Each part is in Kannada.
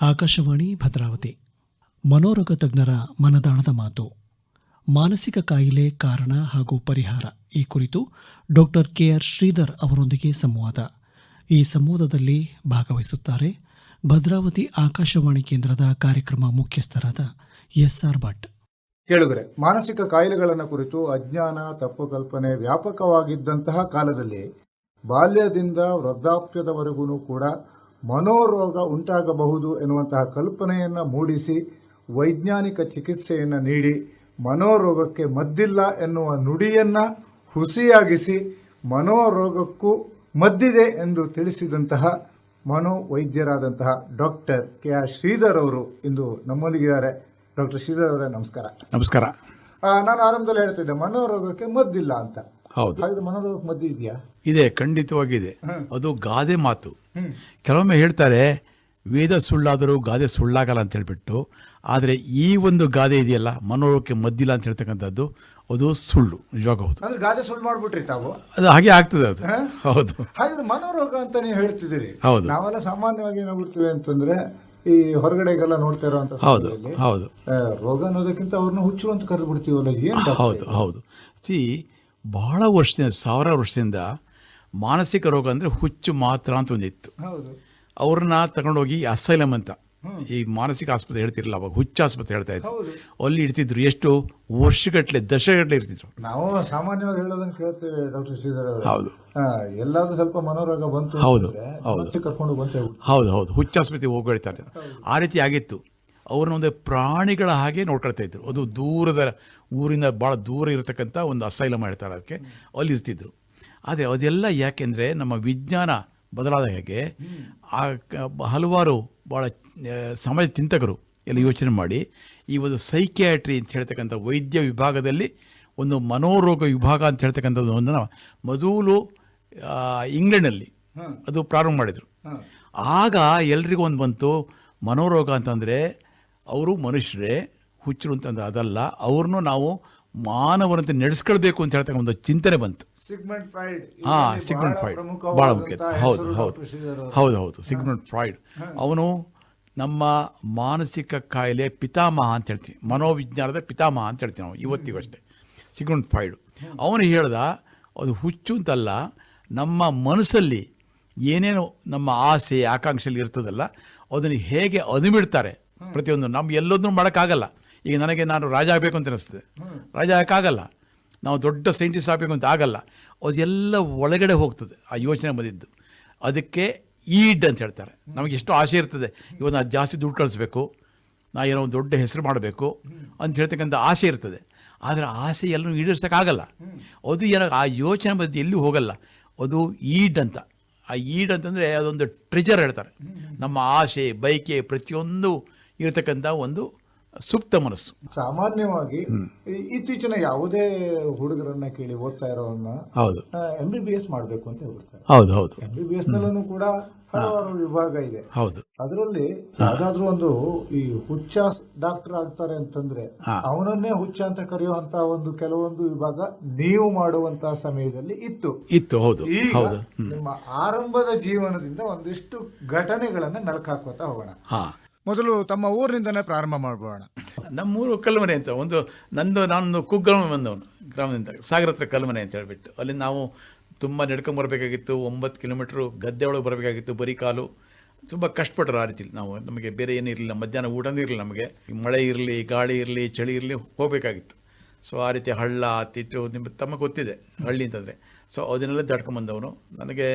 ಆಕಾಶವಾಣಿ ಭದ್ರಾವತಿ. ಮನೋರೋಗ ತಜ್ಞರ ಮನದಾಣದ ಮಾತು. ಮಾನಸಿಕ ಕಾಯಿಲೆ, ಕಾರಣ ಹಾಗೂ ಪರಿಹಾರ ಈ ಕುರಿತು ಡಾಕ್ಟರ್ ಕೆಆರ್ ಶ್ರೀಧರ್ ಅವರೊಂದಿಗೆ ಸಂವಾದ. ಈ ಸಂವಾದದಲ್ಲಿ ಭಾಗವಹಿಸುತ್ತಾರೆ ಭದ್ರಾವತಿ ಆಕಾಶವಾಣಿ ಕೇಂದ್ರದ ಕಾರ್ಯಕ್ರಮ ಮುಖ್ಯಸ್ಥರಾದ ಎಸ್ಆರ್ ಭಟ್. ಕೇಳುಗರೆ, ಮಾನಸಿಕ ಕಾಯಿಲೆಗಳನ್ನು ಕುರಿತು ಅಜ್ಞಾನ, ತಪ್ಪು ಕಲ್ಪನೆ ವ್ಯಾಪಕವಾಗಿದ್ದಂತಹ ಕಾಲದಲ್ಲಿ ಬಾಲ್ಯದಿಂದ ವೃದ್ಧಾಪ್ಯದವರೆಗೂ ಕೂಡ ಮನೋರೋಗ ಉಂಟಾಗಬಹುದು ಎನ್ನುವಂತಹ ಕಲ್ಪನೆಯನ್ನು ಮೂಡಿಸಿ ವೈಜ್ಞಾನಿಕ ಚಿಕಿತ್ಸೆಯನ್ನು ನೀಡಿ ಮನೋರೋಗಕ್ಕೆ ಮದ್ದಿಲ್ಲ ಎನ್ನುವ ನುಡಿಯನ್ನು ಹುಸಿಯಾಗಿಸಿ ಮನೋರೋಗಕ್ಕೂ ಮದ್ದಿದೆ ಎಂದು ತಿಳಿಸಿದಂತಹ ಮನೋವೈದ್ಯರಾದಂತಹ ಡಾಕ್ಟರ್ ಕೆ ಆರ್ ಶ್ರೀಧರ್ ಅವರು ಇಂದು ನಮ್ಮೊಂದಿಗಿದ್ದಾರೆ. ಡಾಕ್ಟರ್ ಶ್ರೀಧರ್ ಅವರೇ ನಮಸ್ಕಾರ. ನಮಸ್ಕಾರ. ನಾನು ಆರಂಭದಲ್ಲಿ ಹೇಳ್ತಿದ್ದೆ ಮನೋರೋಗಕ್ಕೆ ಮದ್ದಿಲ್ಲ ಅಂತ. ಹೌದು. ಮನೋರೋಗಕ್ಕೆ ಮದ್ದು ಇದೆಯಾ ಇದೆ ಖಂಡಿತವಾಗಿದೆ. ಅದು ಗಾದೆ ಮಾತು. ಕೆಲವೊಮ್ಮೆ ಹೇಳ್ತಾರೆ ವೇದ ಸುಳ್ಳಾದರೂ ಗಾದೆ ಸುಳ್ಳಾಗಲ್ಲ ಅಂತ ಹೇಳ್ಬಿಟ್ಟು ಆದರೆ ಈ ಒಂದು ಗಾದೆ ಇದೆಯಲ್ಲ ಮನೋರೋಗಕ್ಕೆ ಮದ್ದಿಲ್ಲ ಅಂತ ಹೇಳ್ತಕ್ಕಂಥದ್ದು ಅದು ಸುಳ್ಳು ನಿಜವಾಗ ಹೌದು. ಅಂದ್ರೆ ಗಾದೆ ಸುಳ್ಳು ಮಾಡ್ಬಿಟ್ರಿ ತಾವು. ಅದು ಹಾಗೆ ಆಗ್ತದೆ ಅದು. ಹೌದು. ಹಾಗಾದ್ರೆ ಮನೋರೋಗ ಅಂತ ನೀವು ಹೇಳ್ತಿದ್ದೀರಿ. ಹೌದು. ನಾವೆಲ್ಲ ಸಾಮಾನ್ಯವಾಗಿ ಏನಾಗ್ಬಿಡ್ತೀವಿ ಅಂತಂದ್ರೆ ಈ ಹೊರಗಡೆಗೆಲ್ಲ ನೋಡ್ತಾ ಇರೋಂಥ ಹೌದು ಹೌದು. ರೋಗ ಅನ್ನೋದಕ್ಕಿಂತ ಅವ್ರನ್ನ ಹುಚ್ಚು ಅಂತ ಕರೆದು ಬಿಡ್ತೀವಲ್ಲ ಏನು ಹೌದು ಹೌದು. ಸಿ ಬಹಳ ವರ್ಷದಿಂದ ಸಾವಿರಾರು ವರ್ಷದಿಂದ ಮಾನಸಿಕ ರೋಗ ಅಂದರೆ ಹುಚ್ಚು ಮಾತ್ರ ಅಂತ ಒಂದಿತ್ತು ಅವ್ರನ್ನ ತಗೊಂಡೋಗಿ ಅಸೈಲಮ್ ಅಂತ. ಈ ಮಾನಸಿಕ ಆಸ್ಪತ್ರೆ ಹೇಳ್ತಿರಲಿಲ್ಲ ಅವಾಗ ಹುಚ್ಚ ಆಸ್ಪತ್ರೆ ಹೇಳ್ತಾ ಇದ್ರು. ಅಲ್ಲಿ ಇಡ್ತಿದ್ರು ಎಷ್ಟು ವರ್ಷಗಟ್ಟಲೆ ದಶಗಟ್ಟಲೆ ಇರ್ತಿದ್ರು. ನಾವು ಸಾಮಾನ್ಯವಾಗಿ ಹೇಳೋದನ್ನ ಕೇಳ್ತೇವೆ ಡಾಕ್ಟರ್ ಶ್ರೀಧರ್ ಹೌದು. ಎಲ್ಲಾದ್ರೂ ಸ್ವಲ್ಪ ಮನೋರೋಗ ಬಂತು ಹೌದು, ಹೌದು. ಕರ್ಕೊಂಡು ಬಂತೇ ಹೌದು ಹೌದು. ಹುಚ್ಚ ಆಸ್ಪತ್ರೆಗೆ ಹೋಗ್ಬಿಡ್ತಾರೆ. ಆ ರೀತಿ ಆಗಿತ್ತು. ಅವ್ರನ್ನ ಒಂದು ಪ್ರಾಣಿಗಳ ಹಾಗೆ ನೋಡ್ಕೊಳ್ತಾ ಇದ್ರು. ಅದು ದೂರದ ಊರಿಂದ ಭಾಳ ದೂರ ಇರತಕ್ಕಂಥ ಒಂದು ಅಸೈಲಮ್ ಹೇಳ್ತಾರೆ ಅದಕ್ಕೆ. ಅಲ್ಲಿ ಇರ್ತಿದ್ರು. ಆದರೆ ಅದೆಲ್ಲ ಯಾಕೆಂದರೆ ನಮ್ಮ ವಿಜ್ಞಾನ ಬದಲಾದ ಹಾಗೆ ಆ ಹಲವಾರು ಭಾಳ ಸಮಾಜ ಚಿಂತಕರು ಎಲ್ಲ ಯೋಚನೆ ಮಾಡಿ ಈ ಒಂದು ಸೈಕ್ಯಾಟ್ರಿ ಅಂತ ಹೇಳ್ತಕ್ಕಂಥ ವೈದ್ಯ ವಿಭಾಗದಲ್ಲಿ ಒಂದು ಮನೋರೋಗ ವಿಭಾಗ ಅಂತ ಹೇಳ್ತಕ್ಕಂಥದ್ದು ಒಂದನ್ನು ಮೊದಲು ಇಂಗ್ಲೆಂಡಲ್ಲಿ ಅದು ಪ್ರಾರಂಭ ಮಾಡಿದರು. ಆಗ ಎಲ್ರಿಗೂ ಒಂದು ಬಂತು ಮನೋರೋಗ ಅಂತಂದರೆ ಅವರು ಮನುಷ್ಯರೇ ಹುಚ್ಚರು ಅಂತಂದ್ರೆ ಅದಲ್ಲ ಅವ್ರನ್ನೂ ನಾವು ಮಾನವರಂತೆ ನಡೆಸ್ಕೊಳ್ಬೇಕು ಅಂತ ಹೇಳ್ತಕ್ಕಂಥ ಒಂದು ಚಿಂತನೆ ಬಂತು. ಸಿಗ್ಮೆಂಟ್ ಫ್ರೈಡ್ ಹಾ ಸಿಗ್ಮೆಂಟ್ ಫ್ರಾಯ್ಡ್ ಭಾಳ ಮುಖ್ಯ. ಹೌದು ಹೌದು ಹೌದು ಹೌದು. ಸಿಗ್ಮೆಂಟ್ ಫ್ರಾಯ್ಡ್ ಅವನು ನಮ್ಮ ಮಾನಸಿಕ ಕಾಯಿಲೆ ಪಿತಾಮಹ ಅಂತ ಹೇಳ್ತೀನಿ. ಮನೋವಿಜ್ಞಾನದ ಪಿತಾಮಹ ಅಂತ ಹೇಳ್ತೀವಿ ನಾವು ಇವತ್ತಿಗೂ ಅಷ್ಟೇ ಸಿಗ್ಮೆಂಟ್ ಫ್ರಾಯ್ಡ್ ಅವನು ಹೇಳ್ದ ಅದು ಹುಚ್ಚು ಅಂತಲ್ಲ ನಮ್ಮ ಮನಸ್ಸಲ್ಲಿ ಏನೇನು ನಮ್ಮ ಆಸೆ ಆಕಾಂಕ್ಷೆಯಲ್ಲಿ ಇರ್ತದಲ್ಲ ಅದನ್ನು ಹೇಗೆ ಅದುಮಿಡ್ತಾರೆ ಪ್ರತಿಯೊಂದು ನಮ್ಗೆ ಎಲ್ಲದನ್ನೂ ಮಾಡೋಕ್ಕಾಗಲ್ಲ. ಈಗ ನನಗೆ ನಾನು ರಾಜ ಆಗಬೇಕು ಅಂತ ಅನಿಸ್ತದೆ. ರಾಜ ಆಗಕ್ಕಾಗಲ್ಲ. ನಾವು ದೊಡ್ಡ ಸೈಂಟಿಸ್ಟ್ ಆಗಬೇಕು ಅಂತ ಆಗಲ್ಲ. ಅದೆಲ್ಲ ಒಳಗಡೆ ಹೋಗ್ತದೆ ಆ ಯೋಚನೆ ಬಂದಿದ್ದು. ಅದಕ್ಕೆ ಈಡ್ ಅಂತ ಹೇಳ್ತಾರೆ. ನಮಗೆ ಎಷ್ಟು ಆಸೆ ಇರ್ತದೆ. ಇವಾಗ ನಾನು ಜಾಸ್ತಿ ದುಡ್ಡು ಕಳಿಸ್ಬೇಕು. ನಾ ಏನೋ ಒಂದು ದೊಡ್ಡ ಹೆಸರು ಮಾಡಬೇಕು ಅಂತ ಹೇಳ್ತಕ್ಕಂಥ ಆಸೆ ಇರ್ತದೆ. ಆದರೆ ಆಸೆ ಎಲ್ಲರೂ ಈಡೇರ್ಸೋಕ್ಕಾಗಲ್ಲ. ಅದು ಏನೋ ಆ ಯೋಚನೆ ಬಂದು ಎಲ್ಲೂ ಹೋಗಲ್ಲ. ಅದು ಈಡ್ ಅಂತ. ಆ ಈಡ್ ಅಂತಂದರೆ ಅದೊಂದು ಟ್ರೆಜರ್ ಹೇಳ್ತಾರೆ. ನಮ್ಮ ಆಸೆ, ಬಯಕೆ ಪ್ರತಿಯೊಂದು ಇರತಕ್ಕಂಥ ಒಂದು ಸುಪ್ತ ಮನಸ್ಸು. ಸಾಮಾನ್ಯವಾಗಿ ಈ- ಇತ್ತೀಚಿನ ಯಾವುದೇ ಹುಡುಗರನ್ನ ಕೇಳಿ ಓದ್ತಾ ಇರೋನ್ನ ಹೌದು. ಎಂ ಬಿ ಬಿ ಎಸ್ ಮಾಡಬೇಕು ಅಂತ ಹೇಳ್ಬಿಡ್ತಾರೆ. ಹೌದು ಹೌದು. ಎಂ ಬಿ ಬಿ ಎಸ್ ನಲ್ಲೂ ಕೂಡ ಹಲವಾರು ವಿಭಾಗ ಇದೆ. ಹೌದು. ಅದರಲ್ಲಿ ಯಾವ್ದಾದ್ರು ಒಂದು ಈ ಹುಚ್ಚ ಡಾಕ್ಟರ್ ಆಗ್ತಾರೆ ಅಂತಂದ್ರೆ ಅವನನ್ನೇ ಹುಚ್ಚ ಅಂತ ಕರೆಯುವಂತ ಒಂದು ಕೆಲವೊಂದು ವಿಭಾಗ ನೀವು ಮಾಡುವಂತಹ ಸಮಯದಲ್ಲಿ ಇತ್ತು. ಇತ್ತು ಹೌದು. ಈಗ ನಿಮ್ಮ ಆರಂಭದ ಜೀವನದಿಂದ ಒಂದಿಷ್ಟು ಘಟನೆಗಳನ್ನ ಮೆಲುಕು ಹಾಕೋತಾ ಹೋಗೋಣ. ಹಾಂ. ಮೊದಲು ತಮ್ಮ ಊರಿನಿಂದನೇ ಪ್ರಾರಂಭ ಮಾಡ್ಬೋಣ ನಮ್ಮೂರು ಕಲ್ಮನೆ ಅಂತ, ಒಂದು ನಂದು ನಾನು ಕುಗ್ರಾಮ ಬಂದವನು ಗ್ರಾಮದಿಂದ, ಸಾಗರ ಹತ್ರ ಕಲ್ಮನೆ ಅಂತ ಹೇಳಿಬಿಟ್ಟು. ಅಲ್ಲಿ ನಾವು ತುಂಬ ನಡ್ಕೊಂಬರ್ಬೇಕಾಗಿತ್ತು ಒಂಬತ್ತು ಕಿಲೋಮೀಟ್ರು ಗದ್ದೆ ಒಳಗೆ ಬರಬೇಕಾಗಿತ್ತು ಬರೀ ಕಾಲು. ತುಂಬ ಕಷ್ಟಪಟ್ಟರು ಆ ರೀತಿಲಿ ನಾವು. ನಮಗೆ ಬೇರೆ ಏನೂ ಇರಲಿಲ್ಲ, ಮಧ್ಯಾಹ್ನ ಊಟನೂ ಇರಲಿಲ್ಲ ನಮಗೆ. ಮಳೆ ಇರಲಿ, ಗಾಳಿ ಇರಲಿ, ಚಳಿ ಇರಲಿ ಹೋಗಬೇಕಾಗಿತ್ತು. ಸೊ ಆ ರೀತಿ ಹಳ್ಳ, ತಿಟ್ಟು ನಿಮ್ಮ ತಮಗೆ ಗೊತ್ತಿದೆ ಹಳ್ಳಿ ಅಂತಂದರೆ. ಸೊ ಅದನ್ನೆಲ್ಲ ದಾಟ್ಕೊಂಬಂದವನು ನನಗೆ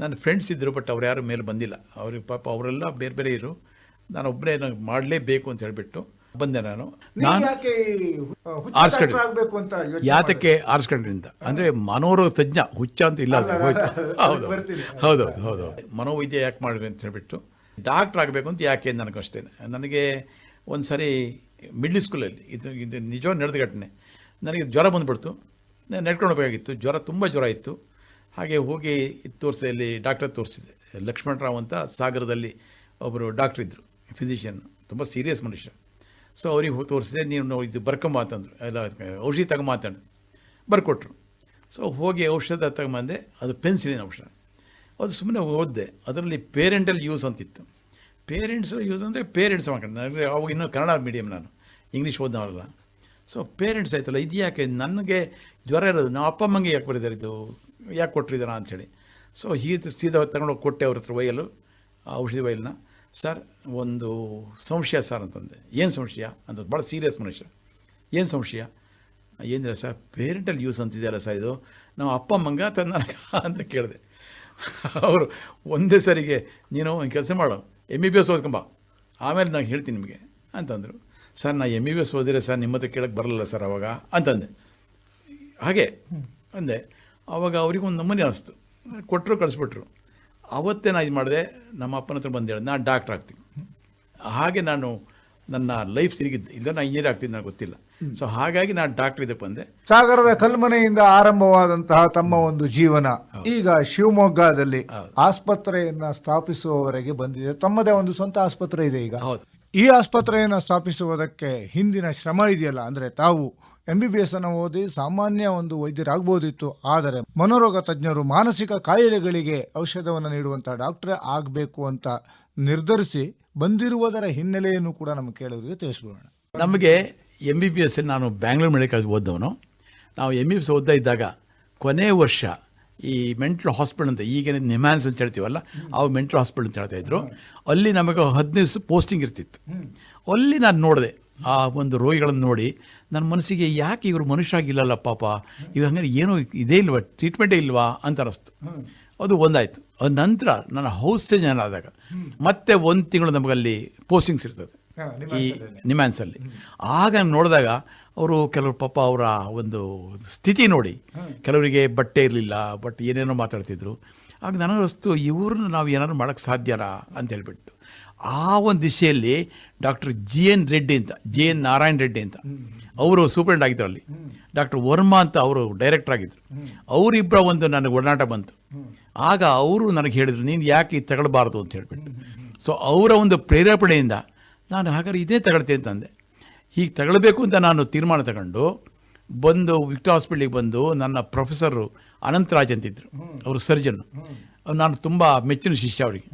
ನನ್ನ ಫ್ರೆಂಡ್ಸ್ ಇದ್ದರು ಬಟ್ ಅವ್ರು ಯಾರು ಮೇಲೆ ಬಂದಿಲ್ಲ. ಅವ್ರಿಗೆ ಪಾಪ ಅವರೆಲ್ಲ ಬೇರೆ ಬೇರೆ ಇರು ನಾನು ಒಬ್ಬರೇ ನಂಗೆ ಮಾಡಲೇಬೇಕು ಅಂತ ಹೇಳಿಬಿಟ್ಟು ಬಂದೆ ನಾನು. ನಾನು ಆರಿಸ್ಕೊಂಡೆ. ಯಾತಕ್ಕೆ ಆರಿಸ್ಕೊಂಡ್ರಿಂದ ಅಂದರೆ ಮನೋರೋಗ ತಜ್ಞ ಹುಚ್ಚ ಅಂತ ಇಲ್ಲ ಹೋಯ್ತು. ಹೌದು. ಹೌದು ಹೌದು ಮನೋವೈದ್ಯ ಯಾಕೆ ಮಾಡಬೇಕು ಅಂತ ಹೇಳಿಬಿಟ್ಟು ಡಾಕ್ಟ್ರ್ ಆಗಬೇಕು ಅಂತ ಯಾಕೆ ನನಗಷ್ಟೇ. ನನಗೆ ಒಂದು ಸರಿ ಮಿಡ್ಲ್ ಸ್ಕೂಲಲ್ಲಿ ಇದು ಇದು ನಿಜವಾಗಿ ನಡೆದ ಘಟನೆ. ನನಗೆ ಜ್ವರ ಬಂದುಬಿಡ್ತು. ನಾನು ನಡ್ಕೊಂಡು ಹೋಗಬೇಕಾಗಿತ್ತು. ಜ್ವರ ತುಂಬ ಜ್ವರ ಇತ್ತು. ಹಾಗೆ ಹೋಗಿ ತೋರಿಸಿ ಅಲ್ಲಿ ಡಾಕ್ಟರ್ ತೋರಿಸಿದೆ. ಲಕ್ಷ್ಮಣರಾವ್ ಅಂತ ಸಾಗರದಲ್ಲಿ ಒಬ್ಬರು ಡಾಕ್ಟ್ರ್ ಇದ್ದರು ಫಿಸಿಷಿಯನ್ ತುಂಬ ಸೀರಿಯಸ್ ಮನುಷ್ಯ. ಸೊ ಅವ್ರಿಗೆ ತೋರಿಸಿದೆ ನೀವು ಇದು ಬರ್ಕೊಂಬ ಅಂತಂದ್ರು. ಎಲ್ಲ ಔಷಧಿ ತಗೊಂಬ ಅಂತಂದು ಬರ್ಕೊಟ್ರು. ಸೊ ಹೋಗಿ ಔಷಧ ತಗೊಂಬಂದೆ ಅದು ಪೆನ್ಸಿಲಿನ ಔಷಧ. ಅದು ಸುಮ್ಮನೆ ಓದಿದೆ. ಅದರಲ್ಲಿ ಪೇರೆಂಟಲ್ಲಿ ಯೂಸ್ ಅಂತಿತ್ತು. ಪೇರೆಂಟ್ಸ್ ಯೂಸ್ ಅಂದರೆ ಪೇರೆಂಟ್ಸ್ ಮಾಡ್ಕೊಂಡು ನನಗೆ ಅವಾಗ ಇನ್ನೂ ಕನ್ನಡ ಮೀಡಿಯಮ್ ನಾನು. ಇಂಗ್ಲೀಷ್ ಓದೋಲ್ಲ ಸೊ ಪೇರೆಂಟ್ಸ್ ಆಯ್ತಲ್ಲ, ಇದು ಯಾಕೆ? ನನಗೆ ಜ್ವರ ಇರೋದು. ನಾವು ಅಪ್ಪ, ಅಮ್ಮಂಗೆ ಯಾಕೆ ಬರೀತಾರೆ ಇದು? ಯಾಕೆ ಕೊಟ್ಟಿದ್ದಾರ ಅಂಥೇಳಿ ಸೊ ಹೀಗೆ ಸೀದಾ ತಗೊಂಡೋಗಿ ಕೊಟ್ಟೆ ಅವ್ರ ಹತ್ರ ವೈಯಲು, ಆ ಔಷಧಿ ವೈಲ್ನ ಸರ್, ಒಂದು ಸಂಶಯ ಸರ್ ಅಂತಂದೆ. ಏನು ಸಂಶಯ? ಅಂತ ಭಾಳ ಸೀರಿಯಸ್ ಮನುಷ್ಯ. ಏನು ಸಂಶಯ? ಏನಿಲ್ಲ ಸರ್ ಪೇರೆಂಟಲ್ ಯೂಸ್ ಅಂತಿದೆಯಲ್ಲ ಸರ್ ಇದು. ನಾವು ಅಪ್ಪ ಮಂಗ ತನ್ನ ಅಂತ ಕೇಳಿದೆ. ಅವರು ಒಂದೇ ಸರಿಗೆ, ನೀನು ಒಂದು ಕೆಲಸ ಮಾಡು ಎಂ ಬಿ ಬಿ ಎಸ್ ಓದ್ಕೊಂಬ ಆಮೇಲೆ ನಾನು ಹೇಳ್ತೀನಿ ನಿಮಗೆ ಅಂತಂದರು. ಸರ್ ನಾನು ಎಂ ಬಿ ಬಿ ಎಸ್ ಓದಿದ್ರೆ ಸರ್ ನಿಮ್ಮ ಹತ್ರ ಕೇಳಕ್ಕೆ ಬರಲ್ಲ ಸರ್ ಅವಾಗ ಅಂತಂದೆ. ಹಾಗೆ, ಅಂದೆ. ಆವಾಗ ಅವ್ರಿಗೆ ಒಂದು ನಮೂನೆ ಅನಿಸ್ತು. ಕೊಟ್ಟರು ಕಳಿಸ್ಬಿಟ್ರು. ಅವತ್ತೇ ನಾನು ಇದು ಮಾಡಿದೆ ನಮ್ಮ ಅಪ್ಪನ ಹತ್ರ ಬಂದು ಹೇಳಿದೆ ನಾನು ಡಾಕ್ಟ್ರ್ ಆಗ್ತೀನಿ. ಹಾಗೆ ನಾನು ನನ್ನ ಲೈಫ್ ತಿರುಗಿದ್ದೆ. ಇಲ್ಲ ನಾನು ಇಂಜಿನಿಯರ್ ಆಗ್ತೀನಿ ನನಗೆ ಗೊತ್ತಿಲ್ಲ. ಸೊ ಹಾಗಾಗಿ ನಾನು ಡಾಕ್ಟ್ರ್ ಇದಕ್ಕೆ ಬಂದೆ. ಸಾಗರದ ಕಲ್ಮನೆಯಿಂದ ಆರಂಭವಾದಂತಹ ತಮ್ಮ ಒಂದು ಜೀವನ ಈಗ ಶಿವಮೊಗ್ಗದಲ್ಲಿ ಆಸ್ಪತ್ರೆಯನ್ನು ಸ್ಥಾಪಿಸುವವರೆಗೆ ಬಂದಿದೆ. ತಮ್ಮದೇ ಒಂದು ಸ್ವಂತ ಆಸ್ಪತ್ರೆ ಇದೆ ಈಗ. ಹೌದು. ಈ ಆಸ್ಪತ್ರೆಯನ್ನು ಸ್ಥಾಪಿಸುವುದಕ್ಕೆ ಹಿಂದಿನ ಶ್ರಮ ಇದೆಯಲ್ಲ ಅಂದರೆ ತಾವು ಎಂ ಬಿ ಬಿ ಎಸ್ ಅನ್ನು ಓದಿ ಸಾಮಾನ್ಯ ಒಂದು ವೈದ್ಯರಾಗಬಹುದಿತ್ತು. ಆದರೆ ಮನೋರೋಗ ತಜ್ಞರು ಮಾನಸಿಕ ಕಾಯಿಲೆಗಳಿಗೆ ಔಷಧವನ್ನು ನೀಡುವಂತಹ ಡಾಕ್ಟರ್ ಆಗಬೇಕು ಅಂತ ನಿರ್ಧರಿಸಿ ಬಂದಿರುವುದರ ಹಿನ್ನೆಲೆಯನ್ನು ಕೂಡ ನಮ್ಮ ಕೇಳೋರಿಗೆ ತಿಳಿಸ್ಬೋಣ ನಮಗೆ ಎಂ ಬಿ ಬಿ ಎಸ್ ನಾನು ಬ್ಯಾಂಗ್ಳೂರು ಮೆಡಿಕಲ್ ಓದವನು ನಾವು ಎಂ ಬಿ ಬಿ ಎಸ್ ಓದ್ತಾ ಇದ್ದಾಗ ಕೊನೆ ವರ್ಷ ಈ ಮೆಂಟ್ಲ್ ಹಾಸ್ಪಿಟಲ್ ಅಂತ ಈಗಿನ ನಿಮ್ಯಾನ್ಸ್ ಅಂತ ಹೇಳ್ತೀವಲ್ಲ ಅವು ಮೆಂಟ್ಲ್ ಹಾಸ್ಪಿಟಲ್ ಅಂತ ಹೇಳ್ತಾ ಇದ್ರು. ಅಲ್ಲಿ ನಮಗೆ ಹದಿನೈದು ದಿವಸ ಪೋಸ್ಟಿಂಗ್ ಇರ್ತಿತ್ತು. ಅಲ್ಲಿ ನಾನು ನೋಡಿದೆ ಆ ಒಂದು ರೋಗಿಗಳನ್ನು ನೋಡಿ ನನ್ನ ಮನಸ್ಸಿಗೆ ಯಾಕೆ ಇವರು ಮನುಷ್ಯ ಆಗಿಲ್ಲಲ್ಲ ಪಾಪ? ಇವ್ರು ಹಂಗಾರೆ ಏನೂ ಇದೇ ಇಲ್ವಾ? ಟ್ರೀಟ್ಮೆಂಟೇ ಇಲ್ವಾ? ಅಂತ ಅನ್ನಿಸ್ತು ಅದು ಒಂದಾಯಿತು. ಅದ ನಂತರ ನನ್ನ ಹೌಸ್ ಚೇಂಜ್ ಆದಾಗ ಮತ್ತೆ ಒಂದು ತಿಂಗಳು ನಮಗಲ್ಲಿ ಪೋಸ್ಟಿಂಗ್ಸ್ ಇರ್ತದೆ. ಈ ನಿಮ್ಯಾನ್ಸಲ್ಲಿ ಆಗ ನಾನು ನೋಡಿದಾಗ ಅವರು ಕೆಲವರು ಪಾಪ ಅವರ ಒಂದು ಸ್ಥಿತಿ ನೋಡಿ ಕೆಲವರಿಗೆ ಬಟ್ಟೆ ಇರಲಿಲ್ಲ ಬಟ್ ಏನೇನೋ ಮಾತಾಡ್ತಿದ್ರು. ಆಗ ನನಗಸ್ತು ಇವ್ರನ್ನ ನಾವು ಏನಾದ್ರು ಮಾಡೋಕ್ಕೆ ಸಾಧ್ಯನಾ? ಅಂತ ಹೇಳ್ಬಿಟ್ಟು. ಆ ಒಂದು ದಿಶೆಯಲ್ಲಿ ಡಾಕ್ಟರ್ ಜಿ ಎನ್ ರೆಡ್ಡಿ ಅಂತ, ಜಿ ಎನ್ ನಾರಾಯಣ ರೆಡ್ಡಿ ಅಂತ. ಅವರು ಸೂಪರಿಂಟ್ ಆಗಿದ್ರು ಅಲ್ಲಿ. ಡಾಕ್ಟರ್ ವರ್ಮಾ ಅಂತ ಅವರು ಡೈರೆಕ್ಟರ್ ಆಗಿದ್ರು. ಅವರಿಬ್ಬರ ಒಂದು ನನಗೆ ಒಡನಾಟ ಬಂತು. ಆಗ ಅವರು ನನಗೆ ಹೇಳಿದರು, ನೀನು ಯಾಕೆ ಇದು ತಗೊಳ್ಬಾರ್ದು ಅಂತ ಹೇಳಿಬಿಟ್ಟು. ಸೊ ಅವರ ಒಂದು ಪ್ರೇರೇಪಣೆಯಿಂದ ನಾನು ಹಾಗಾದ್ರೆ ಇದೇ ತಗೊಳ್ತೇನೆ ಅಂತಂದೆ. ಹೀಗೆ ತಗೊಳ್ಬೇಕು ಅಂತ ನಾನು ತೀರ್ಮಾನ ತಗೊಂಡು ಬಂದು ವಿಕ್ಟರ್ ಹಾಸ್ಪಿಟ್ಲಿಗೆ ಬಂದು ನನ್ನ ಪ್ರೊಫೆಸರು ಅನಂತರಾಜ್ ಅಂತಿದ್ದರು ಅವರು ಸರ್ಜನ್ ನಾನು ತುಂಬ ಮೆಚ್ಚಿನ ಶಿಷ್ಯ ಅವರಿಗೆ.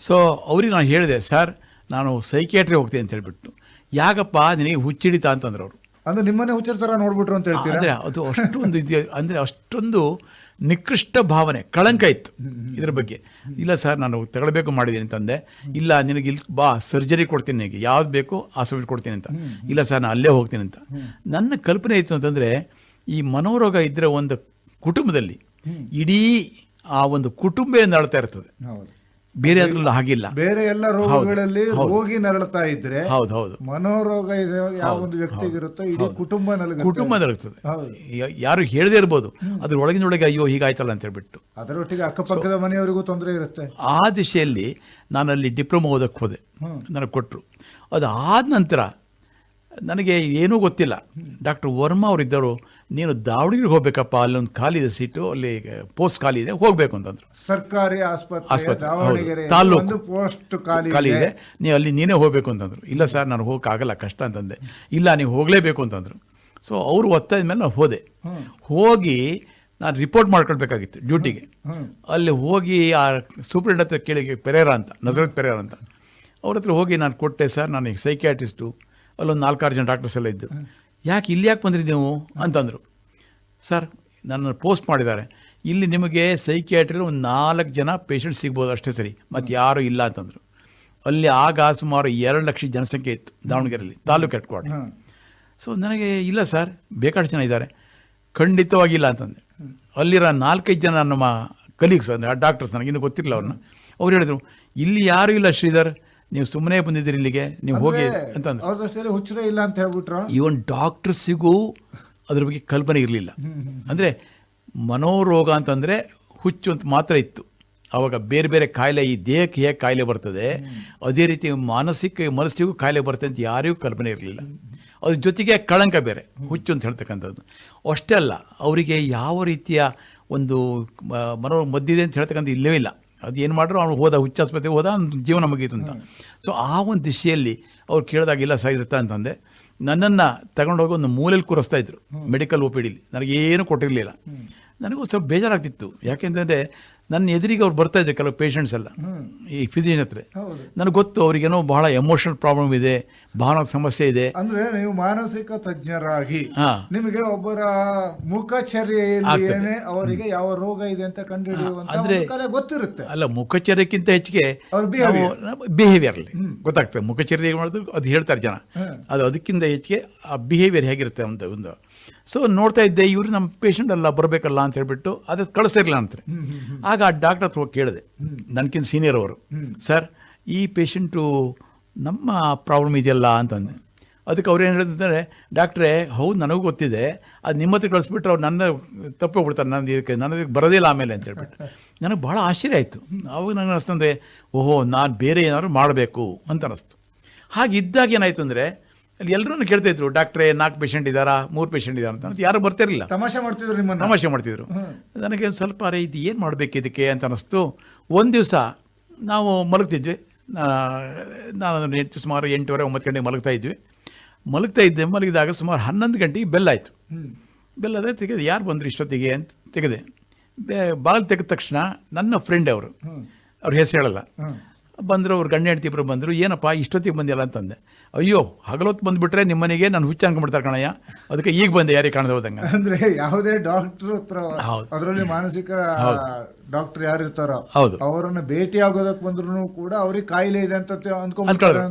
ಸೊ ಅವ್ರಿಗೆ ನಾನು ಹೇಳಿದೆ ಸರ್ ನಾನು ಸೈಕಿಯಾಟ್ರಿ ಹೋಗ್ತೀನಿ ಅಂತ ಹೇಳ್ಬಿಟ್ಟು. ಯಾಕಪ್ಪ ನಿನಗೆ ಹುಚ್ಚಿಡಿತಾ ಅಂತಂದ್ರೆ ಅವರು. ಅಂದ್ರೆ ನಿಮ್ಮನ್ನೇ ಹುಚ್ಚಿರ್ತಾರ ನೋಡ್ಬಿಟ್ರು ಅಂತ ಹೇಳ್ತೀರಾ? ಅಂದರೆ ಅದು ಅಷ್ಟೊಂದು ಇದು ಅಂದರೆ ಅಷ್ಟೊಂದು ನಿಕೃಷ್ಟ ಭಾವನೆ ಕಳಂಕ ಇತ್ತು ಇದ್ರ ಬಗ್ಗೆ. ಇಲ್ಲ ಸರ್ ನಾನು ತಗೊಳ್ಬೇಕು ಮಾಡಿದ್ದೀನಿ ಅಂತಂದೆ. ಇಲ್ಲ ನಿನಗೆ ಇಲ್ಲಿ ಬಾ ಸರ್ಜರಿ ಕೊಡ್ತೀನಿ ನಿನಗೆ. ಯಾವ್ದು ಬೇಕೋ ಆ ಕೊಡ್ತೀನಿ ಅಂತ. ಇಲ್ಲ ಸರ್ ನಾನು ಅಲ್ಲೇ ಹೋಗ್ತೀನಿ ಅಂತ. ನನ್ನ ಕಲ್ಪನೆ ಇತ್ತು ಅಂತಂದರೆ ಈ ಮನೋರೋಗ ಇದ್ದರೆ ಒಂದು ಕುಟುಂಬದಲ್ಲಿ ಇಡೀ ಆ ಒಂದು ಕುಟುಂಬ ನಡ್ತಾ ಇರ್ತದೆ? ಬೇರೆ ಅದ್ರಲ್ಲಿ ಹಾಗಿಲ್ಲ. ಬೇರೆ ಎಲ್ಲ ರೋಗಗಳಲ್ಲಿ ರೋಗಿ ನರಳತಾ ಇದ್ರೆ ಹೌದು ಹೌದು. ಮನೋರೋಗ ಯಾವ ಒಂದು ವ್ಯಕ್ತಿಗಿರುತ್ತೋ ಇಡೀ ಕುಟುಂಬ ಕುಟುಂಬ ನಡಗ್ತದೆ ಹೌದು. ಯಾರು ಹೇಳದೇ ಇರ್ಬೋದು ಅದ್ರ ಒಳಗಿನೊಳಗೆ ಅಯ್ಯೋ ಹೀಗಾಯ್ತಲ್ಲ ಅಂತ ಹೇಳ್ಬಿಟ್ಟು. ಅದರೊಟ್ಟಿಗೆ ಅಕ್ಕಪಕ್ಕದ ಮನೆಯವರಿಗೂ ತೊಂದರೆ ಇರುತ್ತೆ. ಆ ದಿಶೆಯಲ್ಲಿ ನಾನು ಅಲ್ಲಿ ಡಿಪ್ಲೊಮಾ ಓದಕ್ಕೆ ಹೋದೆ. ನನಗೆ ಕೊಟ್ಟರು ಅದು ಆದ ನಂತರ ನನಗೆ ಏನೂ ಗೊತ್ತಿಲ್ಲ. ಡಾಕ್ಟರ್ ವರ್ಮಾ ಅವರಿದ್ದರು. ನೀನು ದಾವಣಗೆರೆಗೆ ಹೋಗ್ಬೇಕಪ್ಪ ಅಲ್ಲೊಂದು ಖಾಲಿ ಇದೆ ಸೀಟು ಅಲ್ಲಿ ಪೋಸ್ಟ್ ಖಾಲಿ ಇದೆ ಹೋಗಬೇಕು ಅಂತಂದ್ರು. ಸರ್ಕಾರಿ ಆಸ್ಪತ್ರೆ ದಾವಣಗೆರೆ. ಒಂದು ಪೋಸ್ಟ್ ಖಾಲಿ ಖಾಲಿ ಇದೆ. ನೀವು ಅಲ್ಲಿ ನೀನೇ ಹೋಗಬೇಕು ಅಂತಂದರು. ಇಲ್ಲ ಸರ್ ನಾನು ಹೋಗೋಕ್ಕಾಗಲ್ಲ ಕಷ್ಟ ಅಂತಂದೆ. ಇಲ್ಲ ನೀವು ಹೋಗಲೇಬೇಕು ಅಂತಂದರು. ಸೊ ಅವರು ಒತ್ತಾದ ಮೇಲೆ ನಾನು ಹೋದೆ. ಹೋಗಿ ನಾನು ರಿಪೋರ್ಟ್ ಮಾಡ್ಕೊಳ್ಬೇಕಾಗಿತ್ತು ಡ್ಯೂಟಿಗೆ ಅಲ್ಲಿ ಹೋಗಿ ಆ ಸೂಪ್ರೆಂಟ್ ಹತ್ರ ಕೇಳಿ ಪೆರೇರ ಅಂತ ನಜರತ್ ಪೆರೇರ ಅಂತ. ಅವ್ರ ಹತ್ರ ಹೋಗಿ ನಾನು ಕೊಟ್ಟೆ ಸರ್ ನಾನು ಈಗ ಸೈಕ್ಯಾಟ್ರಿಸ್ಟು ಅಲ್ಲೊಂದು ನಾಲ್ಕಾರು ಜನ ಡಾಕ್ಟರ್ಸ್ ಎಲ್ಲ ಇದ್ದು ಯಾಕೆ ಇಲ್ಲಿ ಯಾಕೆ ಬಂದ್ರಿ ನೀವು? ಅಂತಂದರು. ಸರ್ ನನ್ನ ಪೋಸ್ಟ್ ಮಾಡಿದ್ದಾರೆ. ಇಲ್ಲಿ ನಿಮಗೆ ಸೈಕಿಯಾಟ್ರಿ ಒಂದು ನಾಲ್ಕು ಜನ ಪೇಷಂಟ್ ಸಿಗ್ಬೋದು ಅಷ್ಟೇ ಸರಿ. ಮತ್ತು ಯಾರೂ ಇಲ್ಲ ಅಂತಂದರು. ಅಲ್ಲಿ ಆಗ ಸುಮಾರು ಎರಡು ಲಕ್ಷ ಜನಸಂಖ್ಯೆ ಇತ್ತು ದಾವಣಗೆರೆಯಲ್ಲಿ ತಾಲೂಕು ಹೆಡ್ ಕ್ವಾರ್ಟರ್ ಸೊ ನನಗೆ ಇಲ್ಲ ಸರ್ ಬೇಕಾದಷ್ಟು ಜನ ಇದ್ದಾರೆ. ಖಂಡಿತವಾಗಿಲ್ಲ ಅಂತಂದೆ. ಅಲ್ಲಿರೋ ನಾಲ್ಕೈದು ಜನ ನಮ್ಮ ಕಲೀಗ್ಸ್ ಅಂದರೆ ಡಾಕ್ಟರ್ಸ್ ನನಗೆ ಇನ್ನೂ ಗೊತ್ತಿರಲಿಲ್ಲ ಅವ್ರನ್ನ. ಅವ್ರು ಹೇಳಿದರು ಇಲ್ಲಿ ಯಾರೂ ಇಲ್ಲ ಶ್ರೀಧರ್? ನೀವು ಸುಮ್ಮನೆ ಬಂದಿದ್ದೀರಿ ಇಲ್ಲಿಗೆ ನೀವು ಹೋಗಿ ಅಂತಂದ್ರೆ ಅವ್ರ ದೃಷ್ಟಿಯಲ್ಲಿ ಹುಚ್ಚರೇ ಇಲ್ಲ ಅಂತ ಹೇಳ್ಬಿಟ್ರ? ಈವನ್ ಡಾಕ್ಟರ್ಸಿಗೂ ಅದ್ರ ಬಗ್ಗೆ ಕಲ್ಪನೆ ಇರಲಿಲ್ಲ. ಅಂದರೆ ಮನೋರೋಗ ಅಂತಂದರೆ ಹುಚ್ಚು ಅಂತ ಮಾತ್ರ ಇತ್ತು. ಆವಾಗ ಬೇರೆ ಬೇರೆ ಕಾಯಿಲೆ ಈ ದೇಹಕ್ಕೆ ಹೇಗೆ ಕಾಯಿಲೆ ಬರ್ತದೆ ಅದೇ ರೀತಿ ಮಾನಸಿಕ ಮನಸ್ಸಿಗೂ ಕಾಯಿಲೆ ಬರ್ತದೆ ಅಂತ ಯಾರಿಗೂ ಕಲ್ಪನೆ ಇರಲಿಲ್ಲ. ಅದ್ರ ಜೊತೆಗೆ ಕಳಂಕ ಬೇರೆ ಹುಚ್ಚು ಅಂತ ಹೇಳ್ತಕ್ಕಂಥದ್ದು. ಅಷ್ಟೇ ಅಲ್ಲ ಅವರಿಗೆ ಯಾವ ರೀತಿಯ ಒಂದು ಮನೋ ಮದ್ದಿದೆ ಅಂತ ಹೇಳ್ತಕ್ಕಂಥ ಇಲ್ಲವೇ ಇಲ್ಲ. ಅದು ಏನು ಮಾಡಿದ್ರು ಅವನು ಹೋದ ಹುಚ್ಚ ಆಸ್ಪತ್ರೆಗೆ ಹೋದ ಜೀವನ ಮುಗೀತು ಅಂತ. ಸೊ ಆ ಒಂದು ದಿಶೆಯಲ್ಲಿ ಅವ್ರು ಕೇಳಿದಾಗ ಇಲ್ಲ ಸರ್ ಇರ್ತಾ ಅಂತಂದೆ ನನ್ನನ್ನು ತಗೊಂಡೋಗಿ ಒಂದು ಮೂಲೆಯಲ್ಲಿ ಕೂರಿಸ್ತಾ ಇದ್ರು ಮೆಡಿಕಲ್ ಒ ಪಿ ಡಿಲಿ ನನಗೇನು ಕೊಟ್ಟಿರಲಿಲ್ಲ. ನನಗೂ ಸ್ವಲ್ಪ ಬೇಜಾರಾಗ್ತಿತ್ತು. ಯಾಕೆಂತಂದರೆ ನನ್ನ ಎದುರಿಗೆ ಅವ್ರು ಬರ್ತಾ ಇದ್ರು ಕೆಲವು ಪೇಷಂಟ್ಸ್ ಎಲ್ಲ. ಈ ಫಿಸಿಷಿಯನ್ ಹತ್ರ. ನನಗೆ ಗೊತ್ತು ಅವ್ರಿಗೇನೋ ಬಹಳ ಎಮೋಷನಲ್ ಪ್ರಾಬ್ಲಮ್ ಇದೆ. ಬಹಳ ಸಮಸ್ಯೆ ಇದೆ. ಅಂದ್ರೆ ನೀವು ಮಾನಸಿಕ ತಜ್ಞರಾಗಿ ನಿಮಗೆ ಒಬ್ಬರ ಮುಖಚರ್ಯ. ಏನೇ ಅವರಿಗೆ ಯಾವ ರೋಗ ಇದೆ ಅಂತ ಕಂಡುಹಿಡಿಯುವಂತ ಗೊತ್ತಿರುತ್ತೆ. ಅಲ್ಲ ಮುಖಚರ್ಯಕ್ಕಿಂತ ಹೆಚ್ಚಿಗೆ ಬಿಹೇವಿಯರ್ ಅಲ್ಲಿ ಗೊತ್ತಾಗ್ತದೆ. ಮುಖಚರ್ಯ ಮಾಡೋದು ಅದು ಹೇಳ್ತಾರೆ ಜನ. ಅದು ಅದಕ್ಕಿಂತ ಹೆಚ್ಚಿಗೆ ಆ ಬಿಹೇವಿಯರ್ ಹೇಗಿರುತ್ತೆ ಅಂತ ಒಂದು. ಸೊ ನೋಡ್ತಾ ಇದ್ದೆ ಇವರು ನಮ್ಮ ಪೇಷಂಟ್ ಅಲ್ಲ ಬರಬೇಕಲ್ಲ ಅಂತ ಹೇಳ್ಬಿಟ್ಟು ಅದು ಕಳಿಸ್ತಿರ್ಲಿಲ್ಲ ಅಂತಾರೆ. ಆಗ ಆ ಡಾಕ್ಟರ್ ಹತ್ರ ಹೋಗಿ ಕೇಳಿದೆ. ನನಗಿಂತ ಸೀನಿಯರ್ ಅವರು ಸರ್ ಈ ಪೇಷಂಟು ನಮ್ಮ ಪ್ರಾಬ್ಲಮ್ ಇದೆಯಲ್ಲ ಅಂತಂದೆ. ಅದಕ್ಕೆ ಅವ್ರು ಏನು ಹೇಳ್ತಿದ್ದಾರೆ ಡಾಕ್ಟ್ರೇ ಹೌದು ನನಗೂ ಗೊತ್ತಿದೆ. ಅದು ನಿಮ್ಮ ಹತ್ರ ಕಳಿಸ್ಬಿಟ್ರೆ ಅವ್ರು ನನ್ನ ಬಿಡ್ತಾರೆ ನನ್ನ ಇದಕ್ಕೆ ನನಗೆ ಬರೋದಿಲ್ಲ ಆಮೇಲೆ ಅಂತ ಹೇಳ್ಬಿಟ್ಟು. ನನಗೆ ಭಾಳ ಆಶ್ಚರ್ಯ ಆಯಿತು. ಅವಾಗ ನನಗೆ ಅನಿಸ್ತಂದ್ರೆ ಓಹೋ ನಾನು ಬೇರೆ ಏನಾದರೂ ಮಾಡಬೇಕು ಅಂತ ಅನ್ನಿಸ್ತು ಹಾಗಿದ್ದಾಗ ಏನಾಯಿತು ಅಂದರೆ ಅಲ್ಲಿ ಎಲ್ಲರೂ ಕೇಳ್ತಾ ಇದ್ರು ಡಾಕ್ಟ್ರೇ ನಾಲ್ಕು ಪೇಷಂಟ್ ಇದ್ದಾರಾ? ಮೂರು ಪೇಷಂಟ್ ಇದ್ದಾರ? ಅಂತ ಯಾರು ಬರ್ತಿರಲಿಲ್ಲ. ತಮಾಷೆ ಮಾಡ್ತಿದ್ರು ನಿಮ್ಮ ತಮಾಷೆ ಮಾಡ್ತಿದ್ರು. ನನಗೆ ಸ್ವಲ್ಪ ಅರೆ ಇದು ಏನು ಮಾಡಬೇಕು ಇದಕ್ಕೆ? ಅಂತ ಅನ್ನಿಸ್ತು ಒಂದು ದಿವಸ ನಾವು ಮಲಗ್ತಿದ್ವಿ. ನಾನು ಅದನ್ನು ಎಂಟು ಸುಮಾರು ಎಂಟೂವರೆ ಒಂಬತ್ತು ಗಂಟೆಗೆ ಮಲಗ್ತಾ ಇದ್ವಿ. ಮಲಗ್ತಾ ಇದ್ದೆ ಮಲಗಿದಾಗ ಸುಮಾರು ಹನ್ನೊಂದು ಗಂಟೆಗೆ ಬೆಲ್ಲಾಯಿತು ಆಯಿತು. ಬೆಲ್ ಅದೇ ತೆಗೆದು ಯಾರು ಬಂದರು ಇಷ್ಟೊತ್ತಿಗೆ ಅಂತ ತೆಗೆದೆ. ಬಾಗಿಲು ತೆಗೆದ ತಕ್ಷಣ ನನ್ನ ಫ್ರೆಂಡ್ ಅವರು ಅವ್ರ ಹೆಸರು ಹೇಳಲ್ಲ. ಬಂದರು ಅವ್ರು ಗಂಡ ಹೆಂಡತಿ ಇಬ್ಬರು ಬಂದರು ಏನಪ್ಪ ಇಷ್ಟೊತ್ತಿಗೆ ಬಂದಿಲ್ಲ ಅಂತಂದೆ. ಅಯ್ಯೋ ಹಗಲೊತ್ತು ಬಂದುಬಿಟ್ರೆ ನಿಮ್ಮ ಮನೆಗೆ ನಾನು ಹುಚ್ಚ ಅನ್ಕೊಂಡ್ಬಿಡ್ತಾರೆ ಕಣಯ್ಯ. ಅದಕ್ಕೆ ಈಗ ಬಂದೆ ಯಾರಿಗೆ ಕಾಣದೆ ಹೋದಂಗೆ? ಅಂದ್ರೆ ಯಾವುದೇ ಡಾಕ್ಟರ್ ಹತ್ರ. ಅದರಲ್ಲಿ ಮಾನಸಿಕ ಡಾಕ್ಟರ್ ಯಾರು ಇರ್ತಾರೋ ಹೌದು. ಅವರನ್ನು ಭೇಟಿ ಆಗೋದಕ್ಕೆ ಬಂದ್ರು ಕೂಡ ಅವ್ರಿಗೆ ಕಾಯಿಲೆ ಇದೆ ಅಂತ